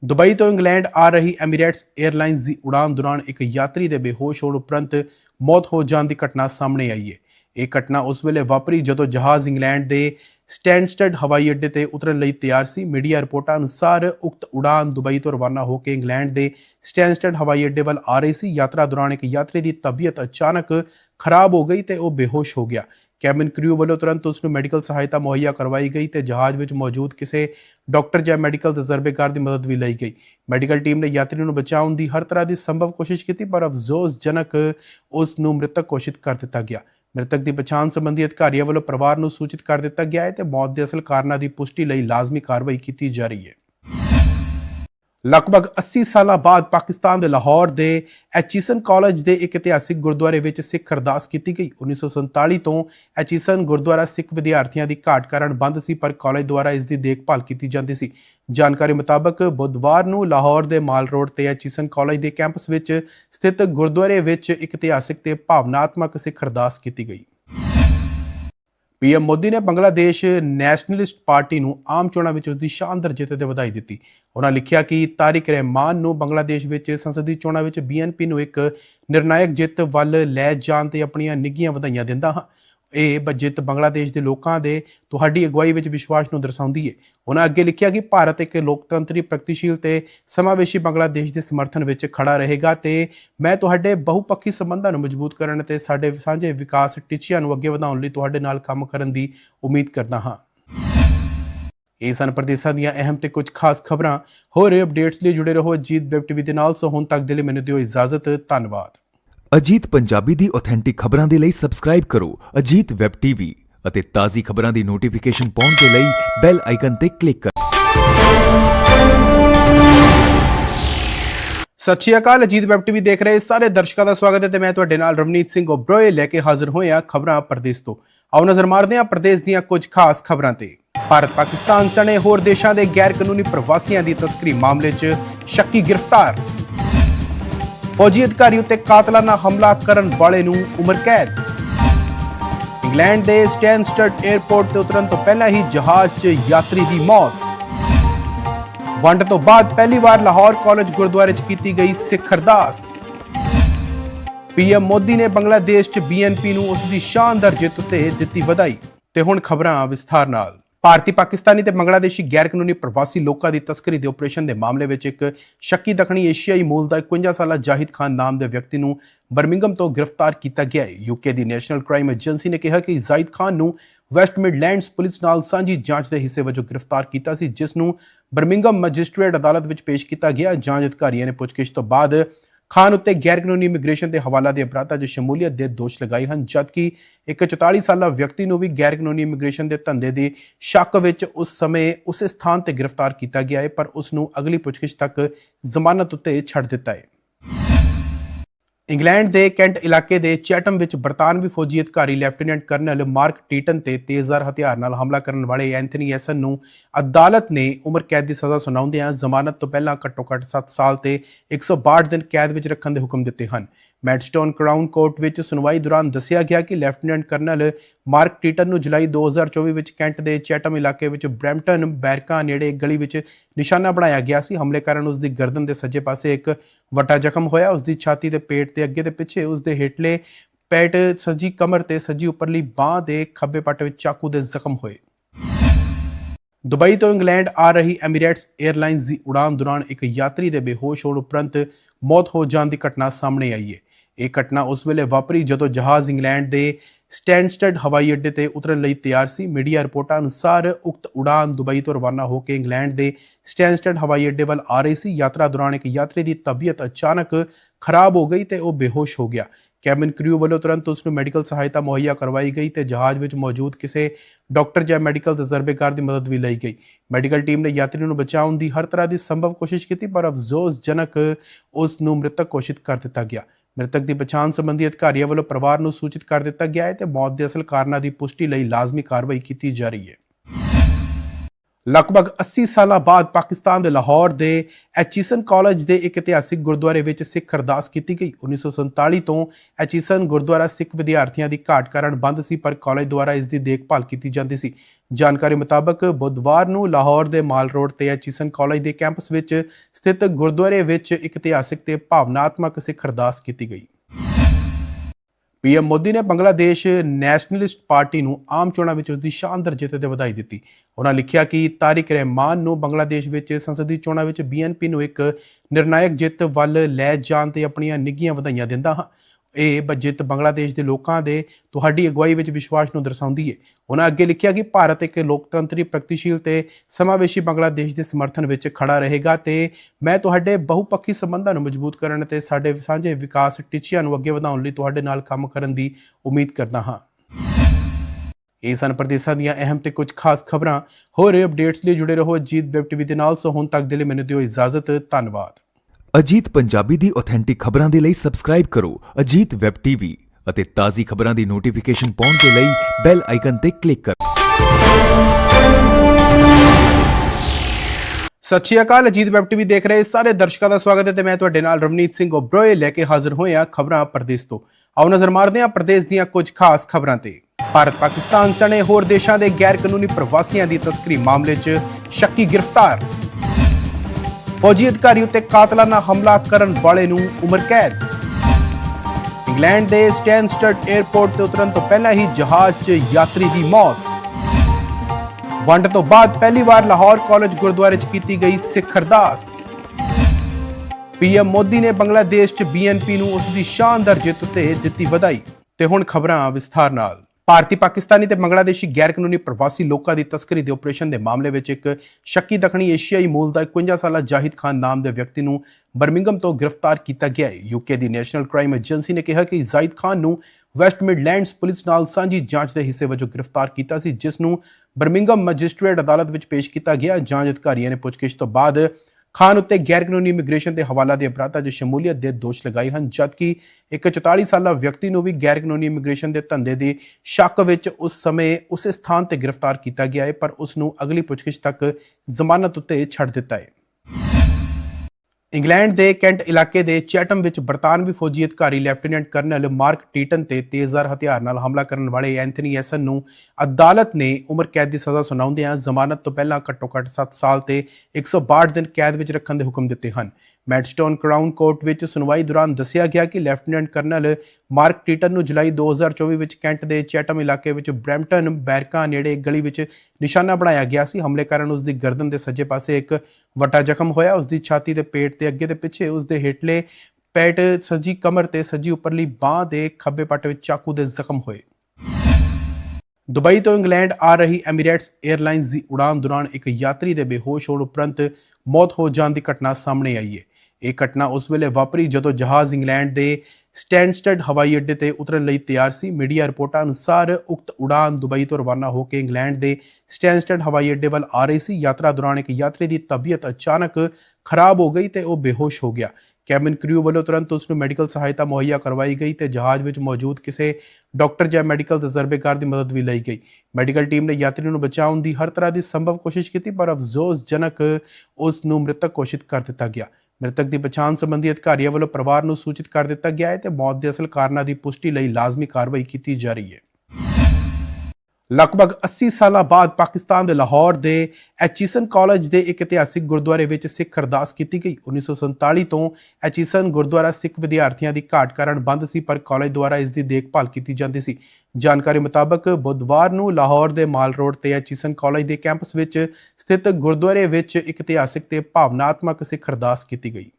ਦੁਬਈ ਤੋਂ ਇੰਗਲੈਂਡ ਆ ਰਹੀ ਐਮੀਰੇਟਸ 에ਅਰਲਾਈਨਸ ਦੀ ਉਡਾਨ ਦੌਰਾਨ ਇੱਕ ਯਾਤਰੀ ਦੇ ਬੇਹੋਸ਼ ਹੋਣ ਉਪਰੰਤ ਮੌਤ ਹੋ ਜਾਣ ਦੀ ਘਟਨਾ ਸਾਹਮਣੇ ਆਈ ਹੈ। ਇਹ ਘਟਨਾ ਉਸ ਵੇਲੇ ਵਾਪਰੀ ਜਦੋਂ ਜਹਾਜ਼ ਇੰਗਲੈਂਡ ਦੇ ਸਟੈਂਡਸਟਡ ਹਵਾਈ ਅੱਡੇ ਤੇ ਉਤਰਨ ਲਈ ਤਿਆਰ ਸੀ। ਮੀਡੀਆ ਰਿਪੋਰਟਾਂ ਅਨੁਸਾਰ ਉਕਤ ਉਡਾਨ ਦੁਬਈ ਤੋਂ ਰਵਾਨਾ ਹੋ ਕੇ ਇੰਗਲੈਂਡ ਦੇ ਸਟੈਂਡਸਟਡ ਹਵਾਈ ਅੱਡੇ ਵੱਲ ਆ ਰਹੀ ਸੀ। ਯਾਤਰਾ ਦੌਰਾਨ ਇੱਕ ਯਾਤਰੀ ਦੀ ਤਬੀਅਤ ਅਚਾਨਕ ਖਰਾਬ ਹੋ ਗਈ ਤੇ ਉਹ ਬੇਹੋਸ਼ ਹੋ ਗਿਆ। ਕੈਬਿਨ ਕ੍ਰਿਊ ਵੱਲੋਂ ਤੁਰੰਤ ਉਸ ਨੂੰ ਮੈਡੀਕਲ ਸਹਾਇਤਾ ਮੁਹੱਈਆ ਕਰਵਾਈ ਗਈ ਤੇ ਜਹਾਜ਼ ਵਿੱਚ ਮੌਜੂਦ ਕਿਸੇ ਡਾਕਟਰ ਜਾਂ ਮੈਡੀਕਲ ਤਜਰਬੇਕਾਰ ਦੀ ਮਦਦ ਵੀ ਲਈ ਗਈ। ਮੈਡੀਕਲ ਟੀਮ ਨੇ ਯਾਤਰੀ ਨੂੰ ਬਚਾਉਣ ਦੀ ਹਰ ਤਰ੍ਹਾਂ ਦੀ ਸੰਭਵ ਕੋਸ਼ਿਸ਼ ਕੀਤੀ, ਪਰ ਅਫਸੋਸਜਨਕ ਉਸ ਨੂੰ ਮ੍ਰਿਤਕ ਘੋਸ਼ਿਤ ਕਰ ਦਿੱਤਾ ਗਿਆ। ਮ੍ਰਿਤਕ ਦੀ ਪਛਾਣ ਸੰਬੰਧੀ ਅਧਿਕਾਰੀਆਂ ਵੱਲੋਂ ਪਰਿਵਾਰ ਨੂੰ ਸੂਚਿਤ ਕਰ ਦਿੱਤਾ ਗਿਆ ਹੈ ਤੇ ਮੌਤ ਦੇ ਅਸਲ ਕਾਰਨਾਂ ਦੀ ਪੁਸ਼ਟੀ ਲਈ ਲਾਜ਼ਮੀ ਕਾਰਵਾਈ ਕੀਤੀ ਜਾ ਰਹੀ ਹੈ। ਲਗਭਗ 80 ਸਾਲਾਂ ਬਾਅਦ ਪਾਕਿਸਤਾਨ ਦੇ ਲਾਹੌਰ ਦੇ ਐਚੀਸਨ ਕਾਲਜ ਦੇ ਇੱਕ ਇਤਿਹਾਸਿਕ ਗੁਰਦੁਆਰੇ ਵਿੱਚ ਸਿੱਖ ਅਰਦਾਸ ਕੀਤੀ ਗਈ। 1947 ਤੋਂ ਐਚੀਸਨ ਗੁਰਦੁਆਰਾ ਸਿੱਖ ਵਿਦਿਆਰਥੀਆਂ ਦੀ ਘਾਟ ਕਾਰਨ ਬੰਦ ਸੀ, ਪਰ ਕਾਲਜ ਦੁਆਰਾ ਇਸ ਦੀ ਦੇਖਭਾਲ ਕੀਤੀ ਜਾਂਦੀ ਸੀ। ਜਾਣਕਾਰੀ ਮੁਤਾਬਕ ਬੁੱਧਵਾਰ ਨੂੰ ਲਾਹੌਰ ਦੇ ਮਾਲ ਰੋਡ ਤੇ ਐਚੀਸਨ ਕਾਲਜ ਦੇ ਕੈਂਪਸ ਵਿੱਚ ਸਥਿਤ ਗੁਰਦੁਆਰੇ ਵਿੱਚ ਇੱਕ ਇਤਿਹਾਸਿਕ ਤੇ ਭਾਵਨਾਤਮਕ ਸਿੱਖ ਅਰਦਾਸ ਕੀਤੀ ਗਈ। ਪੀਐਮ ਮੋਦੀ ਨੇ ਬੰਗਲਾਦੇਸ਼ ਨੈਸ਼ਨਲਿਸਟ ਪਾਰਟੀ ਨੂੰ ਆਮ ਚੋਣਾਂ ਵਿੱਚ ਉਸ ਦੀ ਸ਼ਾਨਦਾਰ ਜਿੱਤ ਤੇ ਵਧਾਈ ਦਿੱਤੀ। ਉਹਨਾਂ ਲਿਖਿਆ ਕਿ ਤਾਰਿਕ ਰਹਿਮਾਨ ਨੂੰ ਬੰਗਲਾਦੇਸ਼ ਵਿੱਚ ਸੰਸਦੀ ਚੋਣਾਂ ਵਿੱਚ ਬੀਐਨਪੀ ਨੂੰ ਇੱਕ ਨਿਰਣਾਇਕ ਜਿੱਤ ਵੱਲ ਲੈ ਜਾਣ ਤੇ ਆਪਣੀਆਂ ਨਿੱਘੀਆਂ ਵਧਾਈਆਂ ਦਿੰਦਾ ਹਾਂ। ਇਹ ਬਜਟ ਬੰਗਲਾਦੇਸ਼ ਦੇ ਲੋਕਾਂ ਦੇ ਤੁਹਾਡੀ ਅਗਵਾਈ ਵਿੱਚ ਵਿਸ਼ਵਾਸ ਨੂੰ ਦਰਸਾਉਂਦੀ ਹੈ ਉਹਨਾਂ ਅੱਗੇ ਲਿਖਿਆ ਕਿ ਭਾਰਤ ਇੱਕ ਲੋਕਤੰਤਰੀ ਪ੍ਰਗਤੀਸ਼ੀਲ ਤੇ ਸਮਾਵੇਸ਼ੀ ਬੰਗਲਾਦੇਸ਼ ਦੇ ਸਮਰਥਨ ਵਿੱਚ ਖੜਾ ਰਹੇਗਾ ਤੇ ਮੈਂ ਤੁਹਾਡੇ ਬਹੁਪੱਖੀ ਸੰਬੰਧਾਂ ਨੂੰ ਮਜ਼ਬੂਤ ਕਰਨ ਅਤੇ ਸਾਡੇ ਸਾਂਝੇ ਵਿਕਾਸ ਟੀਚਿਆਂ ਨੂੰ ਅੱਗੇ ਵਧਾਉਣ ਲਈ ਤੁਹਾਡੇ ਨਾਲ ਕੰਮ ਕਰਨ ਦੀ ਉਮੀਦ ਕਰਦਾ ਹਾਂ। ਇਹ ਸਨ ਪ੍ਰਦੇਸ਼ਾਂ ਦੀਆਂ ਅਹਿਮ ਤੇ ਕੁਝ ਖਾਸ ਖਬਰਾਂ। ਹੋਰ ਅਪਡੇਟਸ ਲਈ ਜੁੜੇ ਰਹੋ ਅਜੀਤ ਵੈਬ ਟੀਵੀ ਦੇ ਨਾਲ। ਸੋ ਹੁਣ ਤੱਕ ਦੇ ਲਈ ਮੈਨੂੰ ਦਿਓ ਇਜਾਜ਼ਤ। ਧੰਨਵਾਦ। ਅਜੀਤ ਪੰਜਾਬੀ ਦੀ ਆਥੈਂਟਿਕ ਖਬਰਾਂ ਦੇ ਲਈ ਸਬਸਕ੍ਰਾਈਬ ਕਰੋ ਅਜੀਤ ਵੈਬ ਟੀਵੀ ਅਤੇ ਤਾਜ਼ੀ ਖਬਰਾਂ ਦੀ ਨੋਟੀਫਿਕੇਸ਼ਨ ਪਾਉਣ ਦੇ ਲਈ ਬੈਲ ਆਈਕਨ ਤੇ ਕਲਿੱਕ ਕਰੋ। ਸਤਿ ਸ਼੍ਰੀ ਅਕਾਲ, ਅਜੀਤ ਵੈਬ ਟੀਵੀ ਦੇਖ ਰਹੇ ਸਾਰੇ ਦਰਸ਼ਕਾਂ ਦਾ ਸਵਾਗਤ ਹੈ ਤੇ ਮੈਂ ਤੁਹਾਡੇ ਨਾਲ ਰਵਨੀਤ ਸਿੰਘ ਓਬਰੋਏ ਲੈ ਕੇ ਹਾਜ਼ਰ ਹੋਇਆ ਖਬਰਾਂ ਪ੍ਰਦੇਸ਼ ਤੋਂ। ਆਓ ਨਜ਼ਰ ਮਾਰਦੇ ਹਾਂ ਪ੍ਰਦੇਸ਼ ਦੀਆਂ ਕੁਝ ਖਾਸ ਖਬਰਾਂ ਤੇ। ਭਾਰਤ ਪਾਕਿਸਤਾਨ ਸਣੇ ਹੋਰ ਦੇਸ਼ਾਂ ਦੇ ਗੈਰ ਕਾਨੂੰਨੀ ਪ੍ਰਵਾਸੀਆਂ ਦੀ ਤਸਕਰੀ ਮਾਮਲੇ 'ਚ ਸ਼ੱਕੀ ਗ੍ਰਿਫਤਾਰ। ਫੌਜੀ ਅਧਿਕਾਰੀ ਉੱਤੇ ਕਾਤਲਾਨਾ ਹਮਲਾ ਕਰਨ ਵਾਲੇ ਨੂੰ ਉਮਰ ਕੈਦ। ਇੰਗਲੈਂਡ ਦੇ ਸਟੈਨਸਟਡ 에ਅਰਪੋਰਟ ਤੇ ਉਤਰਨ ਤੋਂ ਪਹਿਲਾਂ ਹੀ ਜਹਾਜ਼ 'ਚ ਯਾਤਰੀ ਦੀ ਮੌਤ। ਵੰਡ ਤੋਂ ਬਾਅਦ ਪਹਿਲੀ ਵਾਰ ਲਾਹੌਰ ਕਾਲਜ ਗੁਰਦੁਆਰੇ 'ਚ ਕੀਤੀ ਗਈ ਸਿੱਖ ਅਰਦਾਸ। ਪੀਐਮ ਮੋਦੀ ਨੇ ਬੰਗਲਾਦੇਸ਼ 'ਚ ਬੀਐਨਪੀ ਨੂੰ ਉਸ ਦੀ ਸ਼ਾਨਦਾਰ ਜਿੱਤ ਉੱਤੇ ਦਿੱਤੀ ਵਧਾਈ। ਤੇ ਹੁਣ ਖਬਰਾਂ ਵਿਸਥਾਰ ਨਾਲ। ਭਾਰਤੀ, ਪਾਕਿਸਤਾਨੀ ਤੇ ਬੰਗਲਾਦੇਸ਼ੀ ਗੈਰ ਕਾਨੂੰਨੀ ਪ੍ਰਵਾਸੀ ਲੋਕਾਂ ਦੀ ਤਸਕਰੀ ਦੇ ਆਪਰੇਸ਼ਨ ਦੇ ਮਾਮਲੇ ਵਿੱਚ ਇੱਕ ਸ਼ੱਕੀ ਦੱਖਣੀ ਏਸ਼ੀਆਈ ਮੂਲ ਦਾ 51 ਸਾਲਾ ਜਾਹਿਦ ਖਾਨ ਨਾਮ ਦੇ ਵਿਅਕਤੀ ਨੂੰ ਬਰਮਿੰਗਮ ਤੋਂ ਗ੍ਰਿਫਤਾਰ ਕੀਤਾ ਗਿਆ ਹੈ। ਯੂਕੇ ਦੀ ਨੈਸ਼ਨਲ ਕ੍ਰਾਈਮ ਏਜੰਸੀ ਨੇ ਕਿਹਾ ਕਿ ਜ਼ਾਹਿਦ ਖਾਨ ਨੂੰ ਵੈਸਟ ਮਿਡਲੈਂਡਸ ਪੁਲਿਸ ਨਾਲ ਸਾਂਝੀ ਜਾਂਚ ਦੇ ਹਿੱਸੇ ਵਜੋਂ ਗ੍ਰਿਫਤਾਰ ਕੀਤਾ ਸੀ, ਜਿਸ ਨੂੰ ਬਰਮਿੰਗਮ ਮੈਜਿਸਟ੍ਰੇਟ ਅਦਾਲਤ ਵਿੱਚ ਪੇਸ਼ ਕੀਤਾ ਗਿਆ। ਜਾਂਚ ਅਧਿਕਾਰੀਆਂ ਨੇ ਪੁੱਛਗਿੱਛ ਤੋਂ ਬਾਅਦ ਖਾਨ ਉੱਤੇ ਗੈਰ ਕਾਨੂੰਨੀ ਇਮੀਗ੍ਰੇਸ਼ਨ ਦੇ ਹਵਾਲਾ ਦੇ ਅਪਰਾਧਾਂ 'ਚ ਸ਼ਮੂਲੀਅਤ ਦੇ ਦੋਸ਼ ਲਗਾਏ ਹਨ, ਜਦਕਿ ਇੱਕ 44 ਸਾਲਾ ਵਿਅਕਤੀ ਨੂੰ ਵੀ ਗੈਰ ਕਾਨੂੰਨੀ ਇਮੀਗ੍ਰੇਸ਼ਨ ਦੇ ਧੰਦੇ ਦੇ ਸ਼ੱਕ ਵਿੱਚ ਉਸ ਸਮੇਂ ਉਸੇ ਸਥਾਨ ਤੇ ਗ੍ਰਿਫਤਾਰ ਕੀਤਾ ਗਿਆ ਹੈ, ਪਰ ਉਸ ਨੂੰ ਅਗਲੀ ਪੁੱਛਗਿੱਛ ਤੱਕ ਜ਼ਮਾਨਤ ਉੱਤੇ ਛੱਡ ਦਿੱਤਾ ਹੈ। ਇੰਗਲੈਂਡ ਦੇ ਕੈਂਟ ਇਲਾਕੇ ਦੇ ਚੈਟਮ ਵਿੱਚ ਬਰਤਾਨਵੀ ਫੌਜੀ ਅਧਿਕਾਰੀ ਲੈਫਟੀਨੈਂਟ ਕਰਨਲ ਮਾਰਕ ਟੀਟਨ ਤੇ ਤੇਜ਼ਧਾਰ ਹਥਿਆਰ ਨਾਲ ਹਮਲਾ ਕਰਨ ਵਾਲੇ ਐਂਥਨੀ ਐਸਨ ਨੂੰ ਅਦਾਲਤ ਨੇ ਉਮਰ ਕੈਦ ਦੀ ਸਜ਼ਾ ਸੁਣਾਉਂਦਿਆਂ ਜ਼ਮਾਨਤ ਤੋਂ ਪਹਿਲਾਂ ਘੱਟੋ-ਘੱਟ 7 ਸਾਲ ਤੇ 162 ਦਿਨ ਕੈਦ ਵਿੱਚ ਰੱਖਣ ਦੇ ਹੁਕਮ ਦਿੱਤੇ ਹਨ। ਮੈਡਸਟੋਨ ਕਰਾਊਨ ਕੋਰਟ ਵਿੱਚ ਸੁਣਵਾਈ ਦੌਰਾਨ ਦੱਸਿਆ ਗਿਆ ਕਿ ਲੈਫਟੀਨੈਂਟ ਕਰਨਲ ਮਾਰਕ ਟੀਟਨ ਨੂੰ ਜੁਲਾਈ 2024 ਵਿੱਚ ਕੈਂਟ ਦੇ ਚੈਟਮ ਇਲਾਕੇ ਵਿੱਚ ਬ੍ਰੈਂਪਟਨ ਬੈਰਕਾ ਨੇੜੇ ਇੱਕ ਗਲੀ ਵਿੱਚ ਨਿਸ਼ਾਨਾ ਬਣਾਇਆ ਗਿਆ ਸੀ। ਹਮਲੇ ਕਾਰਨ ਉਸ ਦੀ ਗਰਦਨ ਦੇ ਸੱਜੇ ਪਾਸੇ ਇੱਕ ਵੱਡਾ ਜ਼ਖਮ ਹੋਇਆ। ਉਸ ਦੀ ਛਾਤੀ ਤੇ ਪੇਟ ਤੇ ਅੱਗੇ ਤੇ ਪਿੱਛੇ ਉਸ ਦੇ ਹੇਠਲੇ ਪੈਟ ਸੱਜੀ ਕਮਰ ਤੇ ਸੱਜੀ ਉੱਪਰਲੀ ਬਾਹ ਦੇ ਖੱਬੇ ਪੱਟ ਵਿੱਚ ਚਾਕੂ ਦੇ ਜ਼ਖਮ ਹੋਏ। ਦੁਬਈ ਤੋਂ ਇੰਗਲੈਂਡ ਆ ਰਹੀ ਐਮੀਰੇਟਸ 에ਅਰਲਾਈਨਸ ਦੀ ਉਡਾਨ ਦੌਰਾਨ ਇੱਕ ਯਾਤਰੀ ਦੇ ਬੇਹੋਸ਼ ਹੋਣ ਉਪਰੰਤ ਮੌਤ ਹੋ ਜਾਣ ਦੀ ਘਟਨਾ ਸਾਹਮਣੇ ਆਈ ਹੈ। ਇਹ ਘਟਨਾ ਉਸ ਵੇਲੇ ਵਾਪਰੀ ਜਦੋਂ ਜਹਾਜ਼ ਇੰਗਲੈਂਡ ਦੇ ਸਟੈਂਡਸਟਡ ਹਵਾਈ ਅੱਡੇ ਤੇ ਉਤਰਨ ਲਈ ਤਿਆਰ ਸੀ। ਮੀਡੀਆ ਰਿਪੋਰਟਾਂ ਅਨੁਸਾਰ ਉਕਤ ਉਡਾਨ ਦੁਬਈ ਤੋਂ ਰਵਾਨਾ ਹੋ ਕੇ ਇੰਗਲੈਂਡ ਦੇ ਸਟੈਨਸਟਡ ਹਵਾਈ ਅੱਡੇ ਵੱਲ ਆ ਰਹੀ ਸੀ। ਯਾਤਰਾ ਦੌਰਾਨ ਇੱਕ ਯਾਤਰੀ ਦੀ ਤਬੀਅਤ ਅਚਾਨਕ ਖਰਾਬ ਹੋ ਗਈ ਤੇ ਉਹ ਬੇਹੋਸ਼ ਹੋ ਗਿਆ। ਕੈਬਿਨ ਕ੍ਰਿਊ ਵੱਲੋਂ ਤੁਰੰਤ ਉਸ ਨੂੰ ਮੈਡੀਕਲ ਸਹਾਇਤਾ ਮੁਹੱਈਆ ਕਰਵਾਈ ਗਈ ਤੇ ਜਹਾਜ਼ ਵਿੱਚ ਮੌਜੂਦ ਕਿਸੇ ਡਾਕਟਰ ਜਾਂ ਮੈਡੀਕਲ ਤਜਰਬੇਕਾਰ ਦੀ ਮਦਦ ਵੀ ਲਈ ਗਈ। ਮੈਡੀਕਲ ਟੀਮ ਨੇ ਯਾਤਰੀ ਨੂੰ ਬਚਾਉਣ ਦੀ ਹਰ ਤਰ੍ਹਾਂ ਦੀ ਸੰਭਵ ਕੋਸ਼ਿਸ਼ ਕੀਤੀ, ਪਰ ਅਫਸੋਸਜਨਕ ਉਸ ਨੂੰ ਮ੍ਰਿਤਕ ਘੋਸ਼ਿਤ ਕਰ ਦਿੱਤਾ ਗਿਆ। ਮ੍ਰਿਤਕ ਦੀ ਪਛਾਣ ਸੰਬੰਧੀ ਅਧਿਕਾਰੀਆਂ ਵੱਲੋਂ ਪਰਿਵਾਰ ਨੂੰ ਸੂਚਿਤ ਕਰ ਦਿੱਤਾ ਗਿਆ ਹੈ ਤੇ ਮੌਤ ਦੇ ਅਸਲ ਕਾਰਨਾਂ ਦੀ ਪੁਸ਼ਟੀ ਲਈ ਲਾਜ਼ਮੀ ਕਾਰਵਾਈ ਕੀਤੀ ਜਾ ਰਹੀ ਹੈ। ਲਗਭਗ 80 ਸਾਲਾਂ ਬਾਅਦ ਪਾਕਿਸਤਾਨ ਦੇ ਲਾਹੌਰ ਦੇ ਐਚੀਸਨ ਕਾਲਜ ਦੇ ਇੱਕ ਇਤਿਹਾਸਿਕ ਗੁਰਦੁਆਰੇ ਵਿੱਚ ਸਿੱਖ ਅਰਦਾਸ ਕੀਤੀ ਗਈ। 1947 ਤੋਂ ਐਚੀਸਨ ਗੁਰਦੁਆਰਾ ਸਿੱਖ ਵਿਦਿਆਰਥੀਆਂ ਦੀ ਘਾਟ ਕਾਰਨ ਬੰਦ ਸੀ, ਪਰ ਕਾਲਜ ਦੁਆਰਾ ਇਸ ਦੀ ਦੇਖਭਾਲ ਕੀਤੀ ਜਾਂਦੀ ਸੀ। ਜਾਣਕਾਰੀ ਮੁਤਾਬਕ ਬੁੱਧਵਾਰ ਨੂੰ ਲਾਹੌਰ ਦੇ ਮਾਲ ਰੋਡ ਤੇ ਐਚੀਸਨ ਕਾਲਜ ਦੇ ਕੈਂਪਸ ਵਿੱਚ ਸਥਿਤ ਗੁਰਦੁਆਰੇ ਵਿੱਚ ਇੱਕ ਇਤਿਹਾਸਿਕ ਤੇ ਭਾਵਨਾਤਮਕ ਸਿੱਖ ਅਰਦਾਸ ਕੀਤੀ ਗਈ। ਪੀਐਮ ਮੋਦੀ ਨੇ ਬੰਗਲਾਦੇਸ਼ ਨੈਸ਼ਨਲਿਸਟ ਪਾਰਟੀ ਨੂੰ ਆਮ ਚੋਣਾਂ ਵਿੱਚ ਉਸ ਦੀ ਸ਼ਾਨਦਾਰ ਜਿੱਤ ਤੇ ਵਧਾਈ ਦਿੱਤੀ। ਉਹਨਾਂ ਲਿਖਿਆ ਕਿ ਤਾਰਿਕ ਰਹਿਮਾਨ ਨੂੰ ਬੰਗਲਾਦੇਸ਼ ਵਿੱਚ ਸੰਸਦੀ ਚੋਣਾਂ ਵਿੱਚ ਬੀਐਨਪੀ ਨੂੰ ਇੱਕ ਨਿਰਣਾਇਕ ਜਿੱਤ ਵੱਲ ਲੈ ਜਾਣ ਤੇ ਆਪਣੀਆਂ ਨਿੱਘੀਆਂ ਵਧਾਈਆਂ ਦਿੰਦਾ ਹਾਂ। ਇਹ ਬ- ਬੰਗਲਾਦੇਸ਼ ਦੇ ਲੋਕਾਂ ਦੇ ਤੁਹਾਡੀ ਅਗਵਾਈ ਵਿੱਚ ਵਿਸ਼ਵਾਸ ਨੂੰ ਦਰਸਾਉਂਦੀ ਹੈ ਉਹਨਾਂ ਅੱਗੇ ਲਿਖਿਆ ਕਿ ਭਾਰਤ ਇੱਕ ਲੋਕਤੰਤਰੀ ਪ੍ਰਗਤੀਸ਼ੀਲ ਤੇ ਸਮਾਵੇਸ਼ੀ ਬੰਗਲਾਦੇਸ਼ ਦੇ ਸਮਰਥਨ ਵਿੱਚ ਖੜਾ ਰਹੇਗਾ ਤੇ ਮੈਂ ਤੁਹਾਡੇ ਬਹੁਪੱਖੀ ਸੰਬੰਧਾਂ ਨੂੰ ਮਜ਼ਬੂਤ ਕਰਨ ਤੇ ਸਾਡੇ ਸਾਂਝੇ ਵਿਕਾਸ ਟੀਚਿਆਂ ਨੂੰ ਅੱਗੇ ਵਧਾਉਣ ਲਈ ਤੁਹਾਡੇ ਨਾਲ ਕੰਮ ਕਰਨ ਦੀ ਉਮੀਦ ਕਰਦਾ ਹਾਂ। ਇਹ ਸਨ ਪ੍ਰਦੇਸ਼ਾਂ ਦੀਆਂ ਅਹਿਮ ਤੇ ਕੁਝ ਖਾਸ ਖਬਰਾਂ। ਹੋਰ ਅਪਡੇਟਸ ਲਈ ਜੁੜੇ ਰਹੋ ਅਜੀਤ ਵੈਬ ਟੀਵੀ ਦੇ ਨਾਲ। ਸੋ ਹੁਣ ਤੱਕ ਦੇ ਲਈ ਮੈਨੂੰ ਦਿਓ ਇਜਾਜ਼ਤ। ਧੰਨਵਾਦ। ਅਜੀਤ ਪੰਜਾਬੀ ਦੀ ਆਥੈਂਟਿਕ ਖਬਰਾਂ ਦੇ ਲਈ ਸਬਸਕ੍ਰਾਈਬ ਕਰੋ ਅਜੀਤ ਵੈਬ ਟੀਵੀ ਅਤੇ ਤਾਜ਼ੀ ਖਬਰਾਂ ਦੀ ਨੋਟੀਫਿਕੇਸ਼ਨ ਪਾਉਣ ਦੇ ਲਈ ਬੈਲ ਆਈਕਨ ਤੇ ਕਲਿੱਕ ਕਰੋ। ਸਤਿ ਸ਼੍ਰੀ ਅਕਾਲ, ਅਜੀਤ ਵੈਬ ਟੀਵੀ ਦੇਖ ਰਹੇ ਸਾਰੇ ਦਰਸ਼ਕਾਂ ਦਾ ਸਵਾਗਤ ਹੈ ਤੇ ਮੈਂ ਤੁਹਾਡੇ ਨਾਲ ਰਵਨੀਤ ਸਿੰਘ ਓਬਰੋਏ ਲੈ ਕੇ ਹਾਜ਼ਰ ਹੋਇਆ ਖਬਰਾਂ ਪ੍ਰਦੇਸ਼ ਤੋਂ। ਆਓ ਨਜ਼ਰ ਮਾਰਦੇ ਹਾਂ ਪ੍ਰਦੇਸ਼ ਦੀਆਂ ਕੁਝ ਖਾਸ ਖਬਰਾਂ ਤੇ। ਭਾਰਤ ਪਾਕਿਸਤਾਨ ਸਣੇ ਹੋਰ ਦੇਸ਼ਾਂ ਦੇ ਗੈਰ ਕਾਨੂੰਨੀ ਪ੍ਰਵਾਸੀਆਂ ਦੀ ਤਸਕਰੀ ਮਾਮਲੇ 'ਚ ਸ਼ੱਕੀ ਗ੍ਰਿਫਤਾਰ। ਫੌਜੀ ਅਧਿਕਾਰੀ ਉੱਤੇ ਕਾਤਲਾਨਾ ਹਮਲਾ ਕਰਨ ਵਾਲੇ ਨੂੰ ਉਮਰ ਕੈਦ। ਇੰਗਲੈਂਡ ਦੇ ਸਟੈਨਸਟਡ 에ਅਰਪੋਰਟ ਤੇ ਉਤਰਨ ਤੋਂ ਪਹਿਲਾਂ ਹੀ ਜਹਾਜ਼ 'ਚ ਯਾਤਰੀ ਦੀ ਮੌਤ। ਵੰਡ ਤੋਂ ਬਾਅਦ ਪਹਿਲੀ ਵਾਰ ਲਾਹੌਰ ਕਾਲਜ ਗੁਰਦੁਆਰੇ 'ਚ ਕੀਤੀ ਗਈ ਸਿੱਖ ਅਰਦਾਸ। ਪੀਐਮ ਮੋਦੀ ਨੇ ਬੰਗਲਾਦੇਸ਼ 'ਚ ਬੀਐਨਪੀ ਨੂੰ ਉਸ ਦੀ ਸ਼ਾਨਦਾਰ ਜਿੱਤ ਉੱਤੇ ਦਿੱਤੀ ਵਧਾਈ। ਤੇ ਹੁਣ ਖਬਰਾਂ ਵਿਸਥਾਰ ਨਾਲ। ਭਾਰਤੀ, ਪਾਕਿਸਤਾਨੀ ਤੇ ਬੰਗਲਾਦੇਸ਼ੀ ਗੈਰ ਕਾਨੂੰਨੀ ਪ੍ਰਵਾਸੀ ਲੋਕਾਂ ਦੀ ਤਸਕਰੀ ਦੇ ਆਪਰੇਸ਼ਨ ਦੇ ਮਾਮਲੇ ਵਿੱਚ ਇੱਕ ਸ਼ੱਕੀ ਦੱਖਣੀ ਏਸ਼ੀਆਈ ਮੂਲ ਦਾ 51 ਸਾਲਾ ਜਾਹਿਦ ਖਾਨ ਨਾਮ ਦੇ ਵਿਅਕਤੀ ਨੂੰ ਬਰਮਿੰਗਮ ਤੋਂ ਗ੍ਰਿਫਤਾਰ ਕੀਤਾ ਗਿਆ ਹੈ। ਯੂਕੇ ਦੀ ਨੈਸ਼ਨਲ ਕ੍ਰਾਈਮ ਏਜੰਸੀ ਨੇ ਕਿਹਾ ਕਿ ਜ਼ਾਹਿਦ ਖਾਨ ਨੂੰ ਵੈਸਟ ਮਿਡਲੈਂਡਸ ਪੁਲਿਸ ਨਾਲ ਸਾਂਝੀ ਜਾਂਚ ਦੇ ਹਿੱਸੇ ਵਜੋਂ ਗ੍ਰਿਫਤਾਰ ਕੀਤਾ ਸੀ, ਜਿਸ ਨੂੰ ਬਰਮਿੰਗਮ ਮੈਜਿਸਟ੍ਰੇਟ ਅਦਾਲਤ ਵਿੱਚ ਪੇਸ਼ ਕੀਤਾ ਗਿਆ। ਜਾਂਚ ਅਧਿਕਾਰੀਆਂ ਨੇ ਪੁੱਛਗਿੱਛ ਤੋਂ ਬਾਅਦ ਖਾਨ ਉੱਤੇ ਗੈਰ ਕਾਨੂੰਨੀ ਇਮੀਗ੍ਰੇਸ਼ਨ ਦੇ ਹਵਾਲਾ ਦੇ ਅਪਰਾਧਾਂ 'ਚ ਸ਼ਮੂਲੀਅਤ ਦੇ ਦੋਸ਼ ਲਗਾਏ ਹਨ, ਜਦਕਿ ਇੱਕ 44 ਸਾਲਾ ਵਿਅਕਤੀ ਨੂੰ ਵੀ ਗੈਰ ਕਾਨੂੰਨੀ ਇਮੀਗ੍ਰੇਸ਼ਨ ਦੇ ਧੰਦੇ ਦੀ ਸ਼ੱਕ ਵਿੱਚ ਉਸ ਸਮੇਂ ਉਸੇ ਸਥਾਨ ਤੇ ਗ੍ਰਿਫਤਾਰ ਕੀਤਾ ਗਿਆ ਹੈ, ਪਰ ਉਸ ਨੂੰ ਅਗਲੀ ਪੁੱਛਗਿੱਛ ਤੱਕ ਜ਼ਮਾਨਤ ਉੱਤੇ ਛੱਡ ਦਿੱਤਾ ਹੈ। ਇੰਗਲੈਂਡ ਦੇ ਕੈਂਟ ਇਲਾਕੇ ਦੇ ਚੈਟਮ ਵਿੱਚ ਬਰਤਾਨਵੀ ਫੌਜੀ ਅਧਿਕਾਰੀ ਲੈਫਟੀਨੈਂਟ ਕਰਨਲ ਮਾਰਕ ਟੀਟਨ ਤੇ ਤੇਜ਼ਧਾਰ ਹਥਿਆਰ ਨਾਲ ਹਮਲਾ ਕਰਨ ਵਾਲੇ ਐਂਥਨੀ ਐਸਨ ਨੂੰ ਅਦਾਲਤ ਨੇ ਉਮਰ ਕੈਦ ਦੀ ਸਜ਼ਾ ਸੁਣਾਉਂਦਿਆਂ ਜ਼ਮਾਨਤ ਤੋਂ ਪਹਿਲਾਂ ਘੱਟੋ-ਘੱਟ 7 ਸਾਲ ਤੇ 162 ਦਿਨ ਕੈਦ ਵਿੱਚ ਰੱਖਣ ਦੇ ਹੁਕਮ ਦਿੱਤੇ ਹਨ। ਮੈਡਸਟੋਨ ਕਰਾਊਨ ਕੋਰਟ ਵਿੱਚ ਸੁਣਵਾਈ ਦੌਰਾਨ ਦੱਸਿਆ ਗਿਆ ਕਿ ਲੈਫਟੀਨੈਂਟ ਕਰਨਲ ਮਾਰਕ ਟੀਟਨ ਨੂੰ ਜੁਲਾਈ 2024 ਵਿੱਚ ਕੈਂਟ ਦੇ ਚੈਟਮ ਇਲਾਕੇ ਵਿੱਚ ਬ੍ਰੈਂਪਟਨ ਬੈਰਕਾ ਨੇੜੇ ਗਲੀ ਵਿੱਚ ਨਿਸ਼ਾਨਾ ਬਣਾਇਆ ਗਿਆ ਸੀ। ਹਮਲੇ ਕਾਰਨ ਉਸ ਦੀ ਗਰਦਨ ਦੇ ਸੱਜੇ ਪਾਸੇ ਇੱਕ ਵੱਡਾ ਜ਼ਖਮ ਹੋਇਆ। ਉਸ ਦੀ ਛਾਤੀ ਤੇ ਪੇਟ ਤੇ ਅੱਗੇ ਤੇ ਪਿੱਛੇ ਉਸ ਦੇ ਹੇਠਲੇ ਪੈਟ ਸੱਜੀ ਕਮਰ ਤੇ ਸੱਜੀ ਉੱਪਰਲੀ ਬਾਹ ਦੇ ਖੱਬੇ ਪੱਟ ਵਿੱਚ ਚਾਕੂ ਦੇ ਜ਼ਖਮ ਹੋਏ। ਦੁਬਈ ਤੋਂ ਇੰਗਲੈਂਡ ਆ ਰਹੀ ਐਮੀਰੇਟਸ 에ਅਰਲਾਈਨਸ ਦੀ ਉਡਾਨ ਦੌਰਾਨ ਇੱਕ ਯਾਤਰੀ ਦੇ ਬੇਹੋਸ਼ ਹੋਣ ਉਪਰੰਤ ਮੌਤ ਹੋ ਜਾਣ ਦੀ ਘਟਨਾ ਸਾਹਮਣੇ ਆਈ ਹੈ। ਇਹ ਘਟਨਾ ਉਸ ਵੇਲੇ ਵਾਪਰੀ ਜਦੋਂ ਜਹਾਜ਼ ਇੰਗਲੈਂਡ ਦੇ ਸਟੈਂਡਸਟਡ ਹਵਾਈ ਅੱਡੇ ਤੇ ਉਤਰਨ ਲਈ ਤਿਆਰ ਸੀ। ਮੀਡੀਆ ਰਿਪੋਰਟਾਂ ਅਨੁਸਾਰ ਉਕਤ ਉਡਾਨ ਦੁਬਈ ਤੋਂ ਰਵਾਨਾ ਹੋ ਕੇ ਇੰਗਲੈਂਡ ਦੇ ਸਟੈਂਡਸਟਡ ਹਵਾਈ ਅੱਡੇ ਵੱਲ ਆ ਰਹੀ ਸੀ। ਯਾਤਰਾ ਦੌਰਾਨ ਇੱਕ ਯਾਤਰੀ ਦੀ ਤਬੀਅਤ ਅਚਾਨਕ ਖਰਾਬ ਹੋ ਗਈ ਤੇ ਉਹ ਬੇਹੋਸ਼ ਹੋ ਗਿਆ। ਕੈਬਿਨ ਕ੍ਰਿਊ ਵੱਲੋਂ ਤੁਰੰਤ ਉਸ ਨੂੰ ਮੈਡੀਕਲ ਸਹਾਇਤਾ ਮੁਹੱਈਆ ਕਰਵਾਈ ਗਈ ਤੇ ਜਹਾਜ਼ ਵਿੱਚ ਮੌਜੂਦ ਕਿਸੇ ਡਾਕਟਰ ਜਾਂ ਮੈਡੀਕਲ ਤਜਰਬੇਕਾਰ ਦੀ ਮਦਦ ਵੀ ਲਈ ਗਈ। ਮੈਡੀਕਲ ਟੀਮ ਨੇ ਯਾਤਰੀ ਨੂੰ ਬਚਾਉਣ ਦੀ ਹਰ ਤਰ੍ਹਾਂ ਦੀ ਸੰਭਵ ਕੋਸ਼ਿਸ਼ ਕੀਤੀ, ਪਰ ਅਫਸੋਸਜਨਕ ਉਸ ਨੂੰ ਮ੍ਰਿਤਕ ਘੋਸ਼ਿਤ ਕਰ ਦਿੱਤਾ ਗਿਆ। ਮ੍ਰਿਤਕ ਦੀ ਪਛਾਣ ਸੰਬੰਧੀ ਅਧਿਕਾਰੀਆਂ ਵੱਲੋਂ ਪਰਿਵਾਰ ਨੂੰ ਸੂਚਿਤ ਕਰ ਦਿੱਤਾ ਗਿਆ ਹੈ ਤੇ ਮੌਤ ਦੇ ਅਸਲ ਕਾਰਨਾਂ ਦੀ ਪੁਸ਼ਟੀ ਲਈ ਲਾਜ਼ਮੀ ਕਾਰਵਾਈ ਕੀਤੀ ਜਾ ਰਹੀ ਹੈ। ਲਗਭਗ 80 ਸਾਲਾਂ ਬਾਅਦ ਪਾਕਿਸਤਾਨ ਦੇ ਲਾਹੌਰ ਦੇ ਐਚੀਸਨ ਕਾਲਜ ਦੇ ਇੱਕ ਇਤਿਹਾਸਿਕ ਗੁਰਦੁਆਰੇ ਵਿੱਚ ਸਿੱਖ ਅਰਦਾਸ ਕੀਤੀ ਗਈ। 1947 ਤੋਂ ਐਚੀਸਨ ਗੁਰਦੁਆਰਾ ਸਿੱਖ ਵਿਦਿਆਰਥੀਆਂ ਦੀ ਘਾਟ ਕਾਰਨ ਬੰਦ ਸੀ, ਪਰ ਕਾਲਜ ਦੁਆਰਾ ਇਸ ਦੀ ਦੇਖਭਾਲ ਕੀਤੀ ਜਾਂਦੀ ਸੀ। ਜਾਣਕਾਰੀ ਮੁਤਾਬਕ ਬੁੱਧਵਾਰ ਨੂੰ ਲਾਹੌਰ ਦੇ ਮਾਲ ਰੋਡ ਤੇ ਐਚੀਸਨ ਕਾਲਜ ਦੇ ਕੈਂਪਸ ਵਿੱਚ ਸਥਿਤ ਗੁਰਦੁਆਰੇ ਵਿੱਚ ਇਤਿਹਾਸਿਕ ਤੇ ਭਾਵਨਾਤਮਕ ਸਿੱਖ ਅਰਦਾਸ ਕੀਤੀ ਗਈ।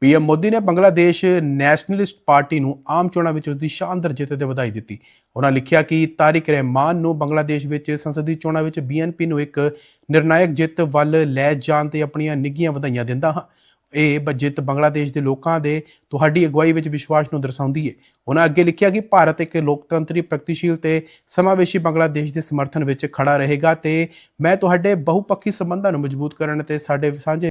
ਪੀਐਮ ਮੋਦੀ ਨੇ ਬੰਗਲਾਦੇਸ਼ ਨੈਸ਼ਨਲਿਸਟ ਪਾਰਟੀ ਨੂੰ ਆਮ ਚੋਣਾਂ ਵਿੱਚ ਉਸ ਦੀ ਸ਼ਾਨਦਾਰ ਜਿੱਤ ਤੇ ਵਧਾਈ ਦਿੱਤੀ। ਉਹਨਾਂ ਲਿਖਿਆ ਕਿ ਤਾਰਿਕ ਰਹਿਮਾਨ ਨੂੰ ਬੰਗਲਾਦੇਸ਼ ਵਿੱਚ ਸੰਸਦੀ ਚੋਣਾਂ ਵਿੱਚ ਬੀਐਨਪੀ ਨੂੰ ਇੱਕ ਨਿਰਣਾਇਕ ਜਿੱਤ ਵੱਲ ਲੈ ਜਾਣ ਤੇ ਆਪਣੀਆਂ ਨਿੱਘੀਆਂ ਵਧਾਈਆਂ ਦਿੰਦਾ ਹਾਂ। ਇਹ ਬ- ਬੰਗਲਾਦੇਸ਼ ਦੇ ਲੋਕਾਂ ਦੇ ਤੁਹਾਡੀ ਅਗਵਾਈ ਵਿੱਚ ਵਿਸ਼ਵਾਸ ਨੂੰ ਦਰਸਾਉਂਦੀ ਹੈ ਉਹਨਾਂ ਅੱਗੇ ਲਿਖਿਆ ਕਿ ਭਾਰਤ ਇੱਕ ਲੋਕਤੰਤਰੀ ਪ੍ਰਗਤੀਸ਼ੀਲ ਤੇ ਸਮਾਵੇਸ਼ੀ ਬੰਗਲਾਦੇਸ਼ ਦੇ ਸਮਰਥਨ ਵਿੱਚ ਖੜਾ ਰਹੇਗਾ ਤੇ ਮੈਂ ਤੁਹਾਡੇ ਬਹੁਪੱਖੀ ਸੰਬੰਧਾਂ ਨੂੰ ਮਜ਼ਬੂਤ ਕਰਨ ਅਤੇ ਸਾਡੇ ਸਾਂਝੇ